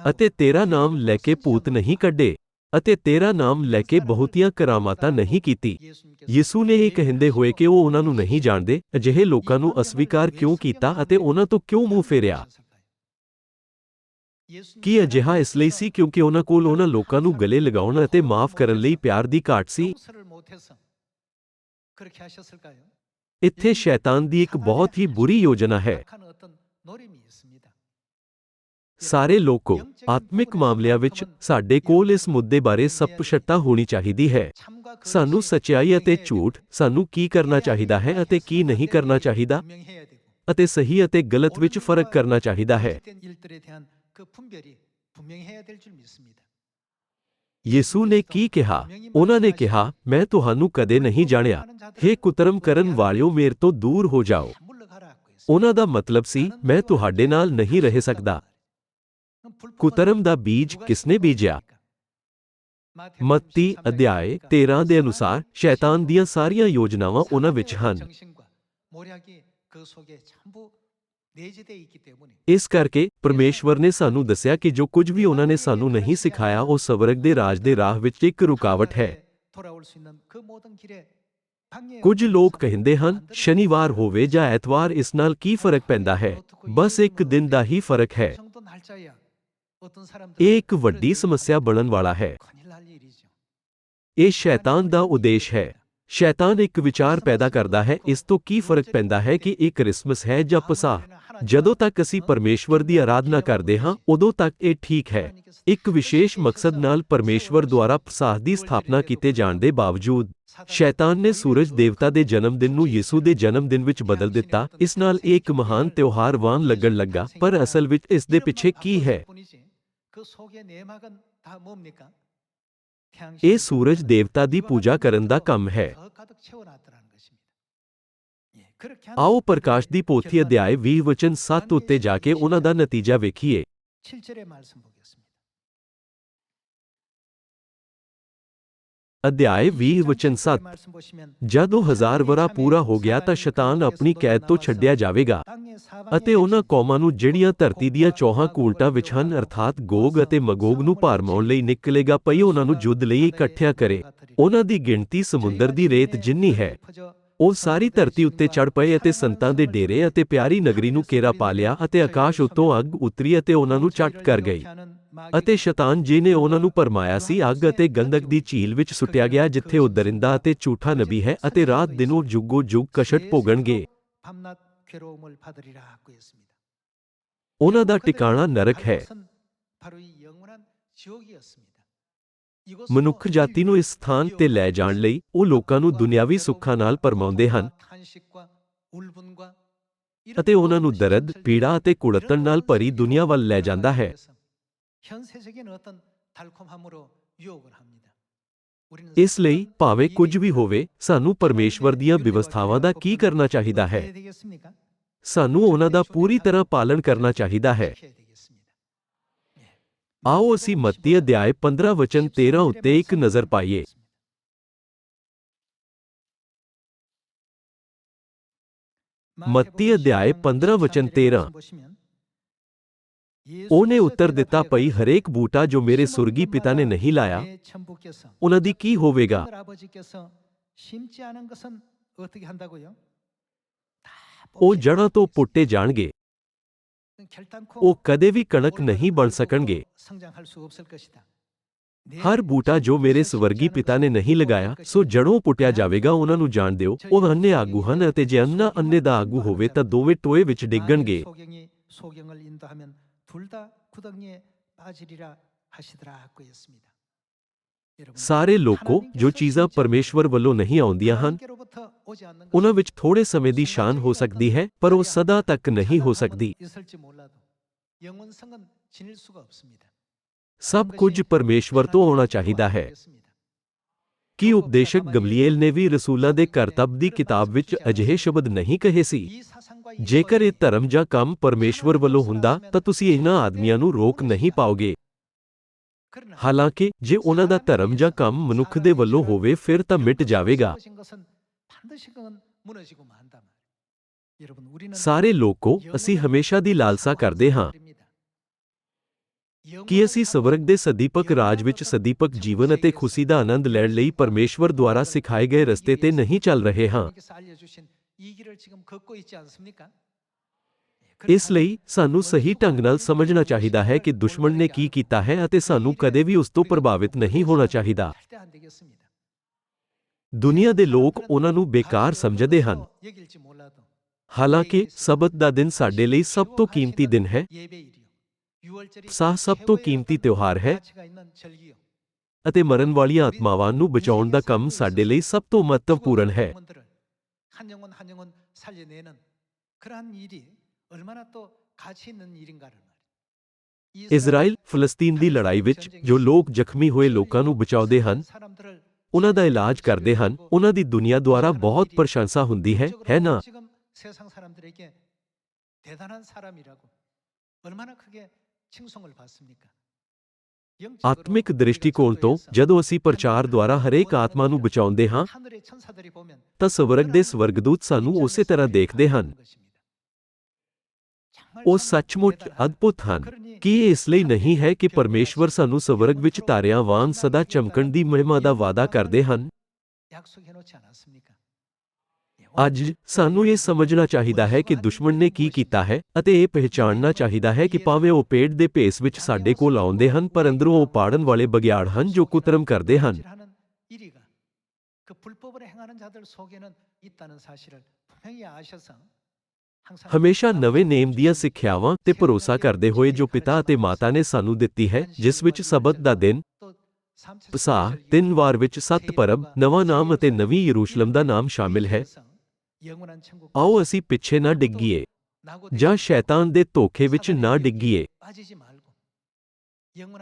ਅਤੇ ਤੇਰਾ ਨਾਮ ਲੈ ਕੇ ਭੂਤ ਨਹੀਂ ਕੱਢੇ। ਅਤੇ ਤੇਰਾ ਨਾਮ ਲੈ ਕੇ ਬਹੁਤੀਆਂ ਕਰਾਮਾਤਾਂ ਨਹੀਂ ਕੀਤੀ। ਯਿਸੂ ਨੇ ਇਹ ਕਹਿੰਦੇ ਹੋਏ ਕਿ ਉਹ ਉਹਨਾਂ ਨੂੰ ਨਹੀਂ ਜਾਣਦੇ, ਅਜਿਹੇ ਲੋਕਾਂ ਨੂੰ ਅਸਵੀਕਾਰ ਕਿਉਂ ਕੀਤਾ ਅਤੇ ਉਹਨਾਂ ਤੋਂ ਕਿਉਂ ਮੂੰਹ ਫੇਰਿਆ? ਕੀ ਅਜਿਹਾ ਇਸ ਲਈ ਸੀ ਕਿਉਂਕਿ ਉਹਨਾਂ ਕੋਲ ਉਹਨਾਂ ਲੋਕਾਂ ਨੂੰ ਗਲੇ ਲਗਾਉਣ ਅਤੇ ਮਾਫ ਕਰਨ ਲਈ ਪਿਆਰ ਦੀ ਘਾਟ ਸੀ? ਇੱਥੇ ਸ਼ੈਤਾਨ ਦੀ ਇੱਕ ਬਹੁਤ ਹੀ ਬੁਰੀ ਯੋਜਨਾ ਹੈ। ਸਾਰੇ ਲੋਕੋ, ਆਤਮਿਕ ਮਾਮਲਿਆਂ ਵਿੱਚ ਸਾਡੇ ਕੋਲ ਇਸ ਮੁੱਦੇ ਬਾਰੇ ਸਪਸ਼ਟਤਾ ਹੋਣੀ ਚਾਹੀਦੀ ਹੈ। ਸਾਨੂੰ ਸਚਾਈ ਅਤੇ ਝੂਠ ਸਾਨੂੰ ਕੀ ਕਰਨਾ ਚਾਹੀਦਾ ਹੈ ਅਤੇ ਕੀ ਨਹੀਂ ਕਰਨਾ ਚਾਹੀਦਾ? ਅਤੇ ਸਹੀ ਅਤੇ ਗਲਤ ਵਿੱਚ ਫ਼ਰਕ ਕਰਨਾ ਚਾਹੀਦਾ ਹੈ। ਯਿਸੂ ਨੇ ਕੀ ਕਿਹਾ? ਉਹਨਾਂ ਨੇ ਕਿਹਾ, ਮੈਂ ਤੁਹਾਨੂੰ ਕਦੇ ਨਹੀਂ ਜਾਣਿਆ। हे ਕੁਤਰਮ ਕਰਨ ਵਾਲਿਓ, ਮੇਰੇ ਤੋਂ ਦੂਰ ਹੋ ਜਾਓ। ਉਹਨਾਂ ਦਾ ਮਤਲਬ ਸੀ, ਮੈਂ ਤੁਹਾਡੇ ਨਾਲ ਨਹੀਂ ਰਹਿ ਸਕਦਾ। ਕੁਤਰਮ ਦਾ ਬੀਜ ਕਿਸਨੇ ਬੀਜਿਆ? ਮੱਤੀ ਅਧਿਆਏ 13 ਦੇ ਅਨੁਸਾਰ ਸ਼ੈਤਾਨ ਦੀਆਂ ਸਾਰੀਆਂ ਯੋਜਨਾਵਾਂ ਉਹਨਾਂ ਵਿੱਚ ਹਨ। ਇਸ ਕਰਕੇ ਪਰਮੇਸ਼ਵਰ ਨੇ ਸਾਨੂੰ ਦੱਸਿਆ ਕਿ ਜੋ ਕੁਝ ਵੀ ਉਹਨਾਂ ਨੇ ਸਾਨੂੰ ਨਹੀਂ ਸਿਖਾਇਆ, ਉਹ ਸਵਰਗ ਦੇ ਰਾਜ ਦੇ ਰਾਹ ਵਿੱਚ ਇੱਕ ਰੁਕਾਵਟ ਹੈ। ਕੁਝ ਲੋਕ ਕਹਿੰਦੇ ਹਨ, ਸ਼ਨੀਵਾਰ ਹੋਵੇ ਜਾਂ ਐਤਵਾਰ, ਇਸ ਨਾਲ ਕੀ ਫ਼ਰਕ ਪੈਂਦਾ ਹੈ? ਬਸ ਇੱਕ ਦਿਨ ਦਾ ਹੀ ਫ਼ਰਕ ਹੈ। ਇਹ ਇੱਕ ਵੱਡੀ ਸਮੱਸਿਆ ਬਣਨ ਵਾਲਾ ਹੈ। ਇਹ ਸ਼ੈਤਾਨ ਦਾ ਉਦੇਸ਼ ਹੈ। ਸ਼ੈਤਾਨ ਇੱਕ ਵਿਚਾਰ ਪੈਦਾ ਕਰਦਾ ਹੈ। ਇਸ ਤੋਂ ਕੀ ਫ਼ਰਕ ਪੈਂਦਾ ਹੈ ਕਿ ਇਹ ਕ੍ਰਿਸਮਸ ਹੈ ਜਾਂ ਪਸਾਹ? ਜਦੋਂ ਤੱਕ ਅਸੀਂ ਪਰਮੇਸ਼ਵਰ ਦੀ ਆਰਾਧਨਾ ਕਰਦੇ ਹਾਂ ਉਦੋਂ ਤੱਕ ਇਹ ਠੀਕ ਹੈ। ਇੱਕ ਵਿਸ਼ੇਸ਼ ਮਕਸਦ ਨਾਲ ਪਰਮੇਸ਼ਵਰ ਦੁਆਰਾ ਪਸਾਹ ਦੀ ਸਥਾਪਨਾ ਕੀਤੇ ਜਾਣ ਦੇ ਬਾਵਜੂਦ ਸ਼ੈਤਾਨ ਨੇ ਸੂਰਜ ਦੇਵਤਾ ਦੇ ਜਨਮ ਦਿਨ ਨੂੰ ਯਿਸੂ ਦੇ ਜਨਮ ਦਿਨ ਵਿੱਚ ਬਦਲ ਦਿੱਤਾ। ਇਸ ਨਾਲ ਇਹ ਇੱਕ ਮਹਾਨ ਤਿਉਹਾਰ ਵਾਂਗ ਲੱਗਣ ਲੱਗਾ। ਪਰ ਅਸਲ ਵਿੱਚ ਇਸ ਦੇ ਪਿੱਛੇ ਕੀ ਹੈ? ਇਹ ਸੂਰਜ ਦੇਵਤਾ ਦੀ ਪੂਜਾ ਕਰਨ ਦਾ ਕੰਮ ਹੈ ਆਓ ਪ੍ਰਕਾਸ਼ ਦੀ ਪੋਥੀ ਅਧਿਆਇ 20 ਵਚਨ 7 ਉੱਤੇ ਜਾ ਕੇ ਉਹਨਾਂ ਦਾ ਨਤੀਜਾ ਵੇਖੀਏ 7절의 말씀 보겠습니다. ਅਧਿਆਇ 20 ਵਚਨ 7 ਜਦ ਹਜ਼ਾਰ ਵਰਾ ਪੂਰਾ ਹੋ ਗਿਆ ਤਾਂ ਸ਼ੈਤਾਨ ਆਪਣੀ ਕੈਦ ਤੋਂ ਛੱਡਿਆ ਜਾਵੇਗਾ ਅਤੇ ਉਹਨਾਂ ਕੌਮਾਂ ਨੂੰ ਜਿਹੜੀਆਂ ਧਰਤੀ ਦੀਆਂ ਚੌਹਾਂ ਕੂਲਟਾਂ ਵਿੱਚ ਹਨ, ਅਰਥਾਤ ਗੋਗ ਅਤੇ ਮਗੋਗ ਨੂੰ ਭਾਰਮਾਉਣ ਲਈ ਨਿਕਲੇਗਾ, ਪਈ ਉਹਨਾਂ ਨੂੰ ਜੁੱਧ ਲਈ ਇਕੱਠਿਆ ਕਰੇ। ਉਹਨਾਂ ਦੀ ਗਿਣਤੀ ਸਮੁੰਦਰ ਦੀ ਰੇਤ ਜਿੰਨੀ ਹੈ। ਉਹ ਸਾਰੀ ਧਰਤੀ ਉੱਤੇ ਚੜ ਪਏ ਅਤੇ ਸੰਤਾਂ ਦੇ ਡੇਰੇ ਅਤੇ ਪਿਆਰੀ ਨਗਰੀ ਨੂੰ ਕੇਰਾ ਪਾ ਲਿਆ ਅਤੇ ਆਕਾਸ਼ ਉਤੋਂ ਅੱਗ ਉਤਰੀ ਅਤੇ ਉਹਨਾਂ ਨੂੰ ਚਟ ਕਰ ਗਈ। ਅਤੇ ਸ਼ੈਤਾਨ ਜੀ ਨੇ ਉਹਨਾਂ ਨੂੰ ਪਰਮਾਇਆ ਸੀ। ਅੱਗ ਅਤੇ ਗੰਧਕ ਦੀ ਝੀਲ ਵਿੱਚ ਸੁੱਟਿਆ ਗਿਆ ਜਿੱਥੇ ਉਹ ਦਰਿੰਦਾ ਅਤੇ ਝੂਠਾ ਨਬੀ ਹੈ ਅਤੇ ਰਾਤ ਦਿਨੋਂ ਜੁਗੋ ਜੁਗ ਕਸ਼ਟ ਭੋਗਣਗੇ। ਉਹਨਾਂ ਦਾ ਟਿਕਾਣਾ ਨਰਕ ਹੈ। ਮਨੁੱਖ ਜਾਤੀ ਨੂੰ ਇਸ ਸਥਾਨ ਤੇ ਲੈ ਜਾਣ ਲਈ ਉਹ ਲੋਕਾਂ ਨੂੰ ਦੁਨਿਆਵੀ ਸੁੱਖਾਂ ਨਾਲ ਪਰਮਾਉਂਦੇ ਹਨ ਅਤੇ ਉਹਨਾਂ ਨੂੰ ਦਰਦ, ਪੀੜਾ ਅਤੇ ਕੁੜਤਣ ਨਾਲ ਭਰੀ ਦੁਨੀਆ ਵੱਲ ਲੈ ਜਾਂਦਾ ਹੈ। ਇਸ ਲਈ ਭਾਵੇਂ ਕੁਝ ਵੀ ਹੋਵੇ ਸਾਨੂੰ ਪਰਮੇਸ਼ਵਰ ਦੀਆਂ ਵਿਵਸਥਾਵਾਂ ਦਾ ਕੀ ਕਰਨਾ ਚਾਹੀਦਾ ਹੈ ਸਾਨੂੰ ਉਹਨਾਂ ਦਾ ਪੂਰੀ ਤਰ੍ਹਾਂ ਪਾਲਣ ਕਰਨਾ ਚਾਹੀਦਾ ਹੈ ਆਓ ਅਸੀਂ ਮੱਤੀ ਅਧਿਆਇ 15 ਵਚਨ 13 ਉੱਤੇ ਇੱਕ ਨਜ਼ਰ ਪਾਈਏ ਮੱਤੀ ਅਧਿਆਇ 15 ਵਚਨ 13 ਉਹਨੇ ਉੱਤਰ ਦਿੱਤਾ ਪਈ ਹਰੇਕ ਬੂਟਾ ਜੋ ਮੇਰੇ ਸੁਰਗੀ ਪਿਤਾ ਨੇ ਨਹੀਂ ਲਾਇਆ ਉਹਨਾਂ ਦੀ ਕੀ ਹੋਵੇਗਾ? ਉਹ ਜੜ੍ਹਾਂ ਤੋਂ ਪੁੱਟੇ ਜਾਣਗੇ। ਉਹ ਕਦੇ ਵੀ ਕਣਕ ਨਹੀਂ ਬਣ ਸਕਣਗੇ। ਹਰ ਬੂਟਾ ਜੋ ਮੇਰੇ ਸਵਰਗੀ ਪਿਤਾ ਨੇ ਨਹੀਂ ਲਗਾਇਆ ਸੋ ਜੜੋਂ ਪੁੱਟਿਆ ਜਾਵੇਗਾ ਉਹਨਾਂ ਨੂੰ ਜਾਣ ਦਿਓ। ਉਹ ਅੰਨੇ ਆਗੂ ਹਨ ਅਤੇ ਜੇ ਅੰਨਾ ਅੰਨੇ ਦਾ ਆਗੂ ਹੋਵੇ ਤਾਂ ਦੋਵੇਂ ਟੋਏ ਵਿੱਚ ਡਿੱਗਣਗੇ। 소경이 소경을 인도하면 둘 다 구덩이에 빠지리라 하시더라고 했습니다. 여러분, ਸਾਰੇ ਲੋਕੋ ਜੋ ਚੀਜ਼ਾਂ ਪਰਮੇਸ਼ਵਰ ਵੱਲੋਂ ਨਹੀਂ ਆਉਂਦੀਆਂ ਹਨ 하나님께로부터 오지 않는 ਉਹਨਾਂ 것은 ਵਿੱਚ ਥੋੜੇ ਸਮੇਂ ਦੀ ਸ਼ਾਨ ਹੋ ਸਕਦੀ ਹੈ ਪਰ ਉਹ ਸਦਾ ਤੱਕ ਨਹੀਂ ਹੋ ਸਕਦੀ 있을지 몰라도 영원성은 지닐 수가 없습니다. ਸਭ ਕੁਝ ਪਰਮੇਸ਼ਵਰ ਤੋਂ ਆਉਣਾ ਚਾਹੀਦਾ ਹੈ ਕੀ ਉਪਦੇਸ਼ਕ ਗਮਲੀਏਲ ਨੇ ਵੀ ਰਸੂਲਾਂ ਦੇ ਕਰਤੱਵ ਦੀ ਕਿਤਾਬ ਵਿੱਚ ਅਜਿਹੇ ਸ਼ਬਦ ਨਹੀਂ ਕਹੇ ਸੀ। ਜੇਕਰ ਇਹ ਧਰਮ ਜਾਂ ਕੰਮ ਪਰਮੇਸ਼ਵਰ ਵੱਲੋਂ ਹੁੰਦਾ, ਤਾਂ ਤੁਸੀਂ ਇਹਨਾਂ ਆਦਮੀਆਂ ਨੂੰ ਰੋਕ ਨਹੀਂ ਪਾਓਗੇ। ਹਾਲਾਂਕਿ, ਜੇ ਉਹਨਾਂ ਦਾ ਧਰਮ ਜਾਂ ਕੰਮ ਮਨੁੱਖ ਦੇ ਵੱਲੋਂ ਹੋਵੇ, ਫਿਰ ਤਾਂ ਮਿਟ ਜਾਵੇਗਾ। ਸਾਰੇ ਲੋਕੋ, ਅਸੀਂ ਹਮੇਸ਼ਾ ਦੀ ਲਾਲਸਾ ਕਰਦੇ ਹਾਂ। ਕਿ ਅਸੀਂ ਸਵਰਗ ਦੇ ਸਦੀਪਕ ਰਾਜ ਵਿੱਚ ਸਦੀਪਕ ਜੀਵਨ ਅਤੇ ਖੁਸ਼ੀ ਦਾ ਆਨੰਦ ਲੈਣ ਲਈ ਪਰਮੇਸ਼ਵਰ ਦੁਆਰਾ ਸਿਖਾਏ ਗਏ ਰਸਤੇ ਤੇ ਨਹੀਂ ਚੱਲ ਰਹੇ ਹਾਂ। ਇਸ ਲਈ ਸਾਨੂੰ ਸਹੀ ਢੰਗ ਨਾਲ ਸਮਝਣਾ ਚਾਹੀਦਾ ਹੈ ਕਿ ਦੁਸ਼ਮਣ ਨੇ ਕੀ ਕੀਤਾ ਹੈ ਅਤੇ ਸਾਨੂੰ ਕਦੇ ਵੀ ਉਸ ਤੋਂ ਪ੍ਰਭਾਵਿਤ ਨਹੀਂ ਹੋਣਾ ਚਾਹੀਦਾ। ਦੁਨੀਆ ਦੇ ਲੋਕ ਉਹਨਾਂ ਨੂੰ ਬੇਕਾਰ ਸਮਝਦੇ ਹਨ। ਹਾਲਾਂਕਿ ਸਬਤ ਦਾ ਦਿਨ ਸਾਡੇ ਲਈ ਸਭ ਤੋਂ ਕੀਮਤੀ ਦਿਨ ਹੈ। ਸਾਹ ਸਭ ਤੋਂ ਕੀਮਤੀ ਤਿਉਹਾਰ ਹੈ ਅਤੇ ਮਰਨ ਵਾਲੀਆਂ ਆਤਮਾਵਾਂ ਨੂੰ ਬਚਾਉਣ ਦਾ ਕੰਮ ਸਾਡੇ ਲਈ ਸਭ ਤੋਂ ਮਹੱਤਵਪੂਰਨ ਹੈ ਇਜ਼ਰਾਈਲ ਫਲਸਤੀਨ ਦੀ ਲੜਾਈ ਵਿੱਚ ਜੋ ਲੋਕ ਜ਼ਖਮੀ ਹੋਏ ਲੋਕਾਂ ਨੂੰ ਬਚਾਉਂਦੇ ਹਨ ਉਹਨਾਂ ਦਾ ਇਲਾਜ ਕਰਦੇ ਹਨ ਉਹਨਾਂ ਦੀ ਦੁਨੀਆ ਦੁਆਰਾ ਬਹੁਤ ਪ੍ਰਸ਼ੰਸਾ ਹੁੰਦੀ ਹੈ ਹੈ ਨਾ 세상 사람들에게 대단한 사람이라고 얼마나 크게 칭송을 받습니까? ਆਤਮਿਕ ਦ੍ਰਿਸ਼ਟੀਕੋਣ ਤੋਂ ਜਦੋਂ ਅਸੀਂ ਪ੍ਰਚਾਰ ਦੁਆਰਾ ਹਰੇਕ ਆਤਮਾ ਨੂੰ ਬਚਾਉਂਦੇ ਹਾਂ ਤਾਂ ਸਵਰਗ ਦੇ ਸਵਰਗਦੂਤ ਸਾਨੂੰ ਉਸੇ ਤਰ੍ਹਾਂ ਦੇਖਦੇ ਹਨ ਉਹ ਸੱਚਮੁੱਚ ਅਦਭੁਤ ਹਨ ਕੀ ਇਹ ਇਸ ਲਈ ਨਹੀਂ ਹੈ ਕਿ ਪਰਮੇਸ਼ਵਰ ਸਾਨੂੰ ਸਵਰਗ ਵਿੱਚ ਤਾਰਿਆਂ ਵਾਂਗ ਸਦਾ ਚਮਕਣ ਦੀ ਮਹਿਮਾ ਦਾ ਵਾਅਦਾ ਕਰਦੇ ਹਨ ਅੱਜ ਸਾਨੂੰ ਇਹ ਸਮਝਣਾ ਚਾਹੀਦਾ ਹੈ ਕਿ ਦੁਸ਼ਮਣ ਨੇ ਕੀ ਕੀਤਾ ਹੈ ਅਤੇ ਇਹ ਪਹਿਚਾਨਣਾ ਚਾਹੀਦਾ ਹੈ ਕਿ ਭਾਵੇਂ ਉਹ ਪੇਟ ਦੇ ਭੇਸ ਵਿੱਚ ਸਾਡੇ ਕੋਲ ਆਉਂਦੇ ਹਨ ਪਰ ਅੰਦਰੋਂ ਉਹ ਪਾੜਨ ਵਾਲੇ ਬਗਿਆੜ ਹਨ ਜੋ ਕੁਤਰਮ ਕਰਦੇ ਹਨ। ਹਮੇਸ਼ਾ ਨਵੇਂ ਨੇਮ ਦੀਆਂ ਸਿੱਖਿਆਵਾਂ ਤੇ ਭਰੋਸਾ ਕਰਦੇ ਹੋਏ ਜੋ ਪਿਤਾ ਅਤੇ ਮਾਤਾ ਨੇ ਸਾਨੂੰ ਦਿੱਤੀ ਹੈ, ਜਿਸ ਵਿੱਚ ਸਬਤ ਦਾ ਦਿਨ ਪਸਾ ਤਿੰਨ ਵਾਰ ਵਿੱਚ ਸੱਤ ਪਰਬ, ਨਵਾਂ ਨਾਮ ਅਤੇ ਨਵੀਂ ਯਰੂਸ਼ਲਮ ਦਾ ਨਾਮ ਸ਼ਾਮਿਲ ਹੈ। ਆਓ ਅਸੀਂ ਪਿੱਛੇ ਨਾ ਡਿੱਗੀਏ ਜਾਂ ਸ਼ੈਤਾਨ ਦੇ ਧੋਖੇ ਵਿੱਚ ਨਾ ਡਿੱਗੀਏ।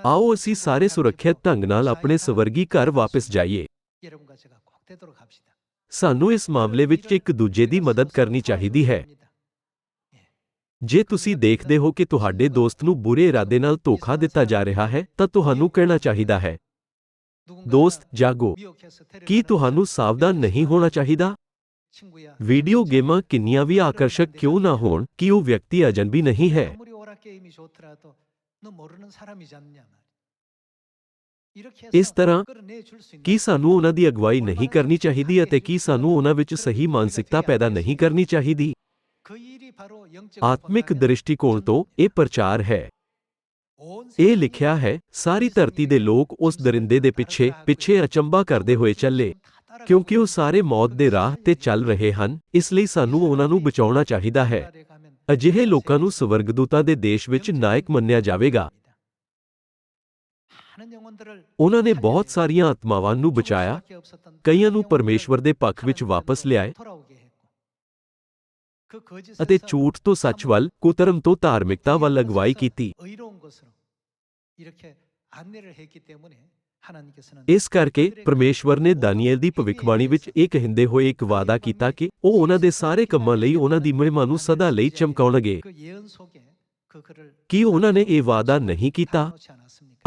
ਆਓ ਅਸੀਂ ਸਾਰੇ ਸੁਰੱਖਿਅਤ ਢੰਗ ਨਾਲ ਆਪਣੇ ਸਵਰਗੀ ਘਰ ਵਾਪਸ ਜਾਈਏ। ਸਾਨੂੰ ਇਸ ਮਾਮਲੇ ਵਿੱਚ ਇੱਕ ਦੂਜੇ ਦੀ ਮਦਦ ਕਰਨੀ ਚਾਹੀਦੀ ਹੈ। ਜੇ ਤੁਸੀਂ ਦੇਖਦੇ ਹੋ ਕਿ ਤੁਹਾਡੇ ਦੋਸਤ ਨੂੰ ਬੁਰੇ ਇਰਾਦੇ ਨਾਲ ਧੋਖਾ ਦਿੱਤਾ ਜਾ ਰਿਹਾ ਹੈ ਤਾਂ ਤੁਹਾਨੂੰ ਕਹਿਣਾ ਚਾਹੀਦਾ ਹੈ। ਦੋਸਤ ਜਾਗੋ। ਕੀ ਤੁਹਾਨੂੰ ਸਾਵਧਾਨ ਨਹੀਂ ਹੋਣਾ ਚਾਹੀਦਾ? वीडियो गेम किनिया भी आकर्षक क्यों ना हो कि वो व्यक्ति अजनबी नहीं है इस तरह की सानू उन्हों की अगुवाई नहीं करनी चाहिए अते की सानू उन्होंने सही मानसिकता पैदा नहीं करनी चाहिए आत्मिक दृष्टिकोण तो यह प्रचार है यह लिखा है सारी धरती के लोग उस दरिंदे पिछे पिछे अचंबा करते हुए चले ਕਿਉਂਕਿ ਉਹ ਸਾਰੇ ਮੌਤ ਦੇ ਰਾਹ ਤੇ ਚੱਲ ਰਹੇ ਹਨ, ਇਸ ਲਈ ਸਾਨੂੰ ਉਹਨਾਂ ਨੂੰ ਬਚਾਉਣਾ ਚਾਹੀਦਾ ਹੈ। ਅਜਿਹੇ ਲੋਕਾਂ ਨੂੰ ਸਵਰਗਦੂਤਾਂ ਦੇ ਦੇਸ਼ ਵਿੱਚ ਨਾਇਕ ਮੰਨਿਆ ਜਾਵੇਗਾ। ਉਹਨਾਂ ਨੇ ਬਹੁਤ ਸਾਰੀਆਂ ਆਤਮਾਵਾਂ ਨੂੰ ਬਚਾਇਆ, ਕਈਆਂ ਨੂੰ ਪਰਮੇਸ਼ਵਰ ਦੇ ਪੱਖ ਵਿੱਚ ਵਾਪਸ ਲਿਆਏ ਅਤੇ ਝੂਠ ਤੋਂ ਸੱਚ ਵੱਲ, ਕੁਤਰਮ ਤੋਂ ਧਾਰਮਿਕਤਾ ਵੱਲ ਅਗਵਾਈ ਕੀਤੀ। ਇਸ ਕਰਕੇ ਪਰਮੇਸ਼ਵਰ ਨੇ ਦਾਨੀਏਲ ਦੀ ਭਵਿੱਖਬਾਣੀ ਵਿੱਚ ਇਹ ਕਹਿੰਦੇ ਹੋਏ ਇੱਕ ਵਾਅਦਾ ਕੀਤਾ ਕਿ ਉਹ ਉਹਨਾਂ ਦੇ ਸਾਰੇ ਕੰਮਾਂ ਲਈ ਉਹਨਾਂ ਦੀ ਮਹਿਮਾ ਨੂੰ ਸਦਾ ਲਈ ਚਮਕਾਉਣਗੇ ਕੀ ਉਹਨਾਂ ਨੇ ਇਹ ਵਾਅਦਾ ਨਹੀਂ ਕੀਤਾ?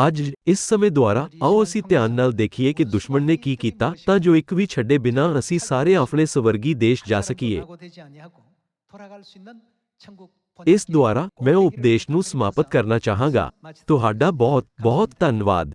ਅੱਜ ਇਸ ਸਮੇਂ ਦੁਆਰਾ ਆਓ ਅਸੀਂ ਧਿਆਨ ਨਾਲ ਦੇਖੀਏ ਕਿ ਦੁਸ਼ਮਣ ਨੇ ਕੀ ਕੀਤਾ ਤਾਂ ਜੋ ਇੱਕ ਵੀ ਛੱਡੇ ਬਿਨਾਂ ਅਸੀਂ ਸਾਰੇ ਆਪਣੇ ਸਵਰਗੀ ਦੇਸ਼ ਜਾ ਸਕੀਏ। ਇਸ ਦੁਆਰਾ ਮੈਂ ਉਪਦੇਸ਼ ਨੂੰ ਸਮਾਪਤ ਕਰਨਾ ਚਾਹਾਂਗਾ। ਤੁਹਾਡਾ ਬਹੁਤ ਬਹੁਤ ਧੰਨਵਾਦ।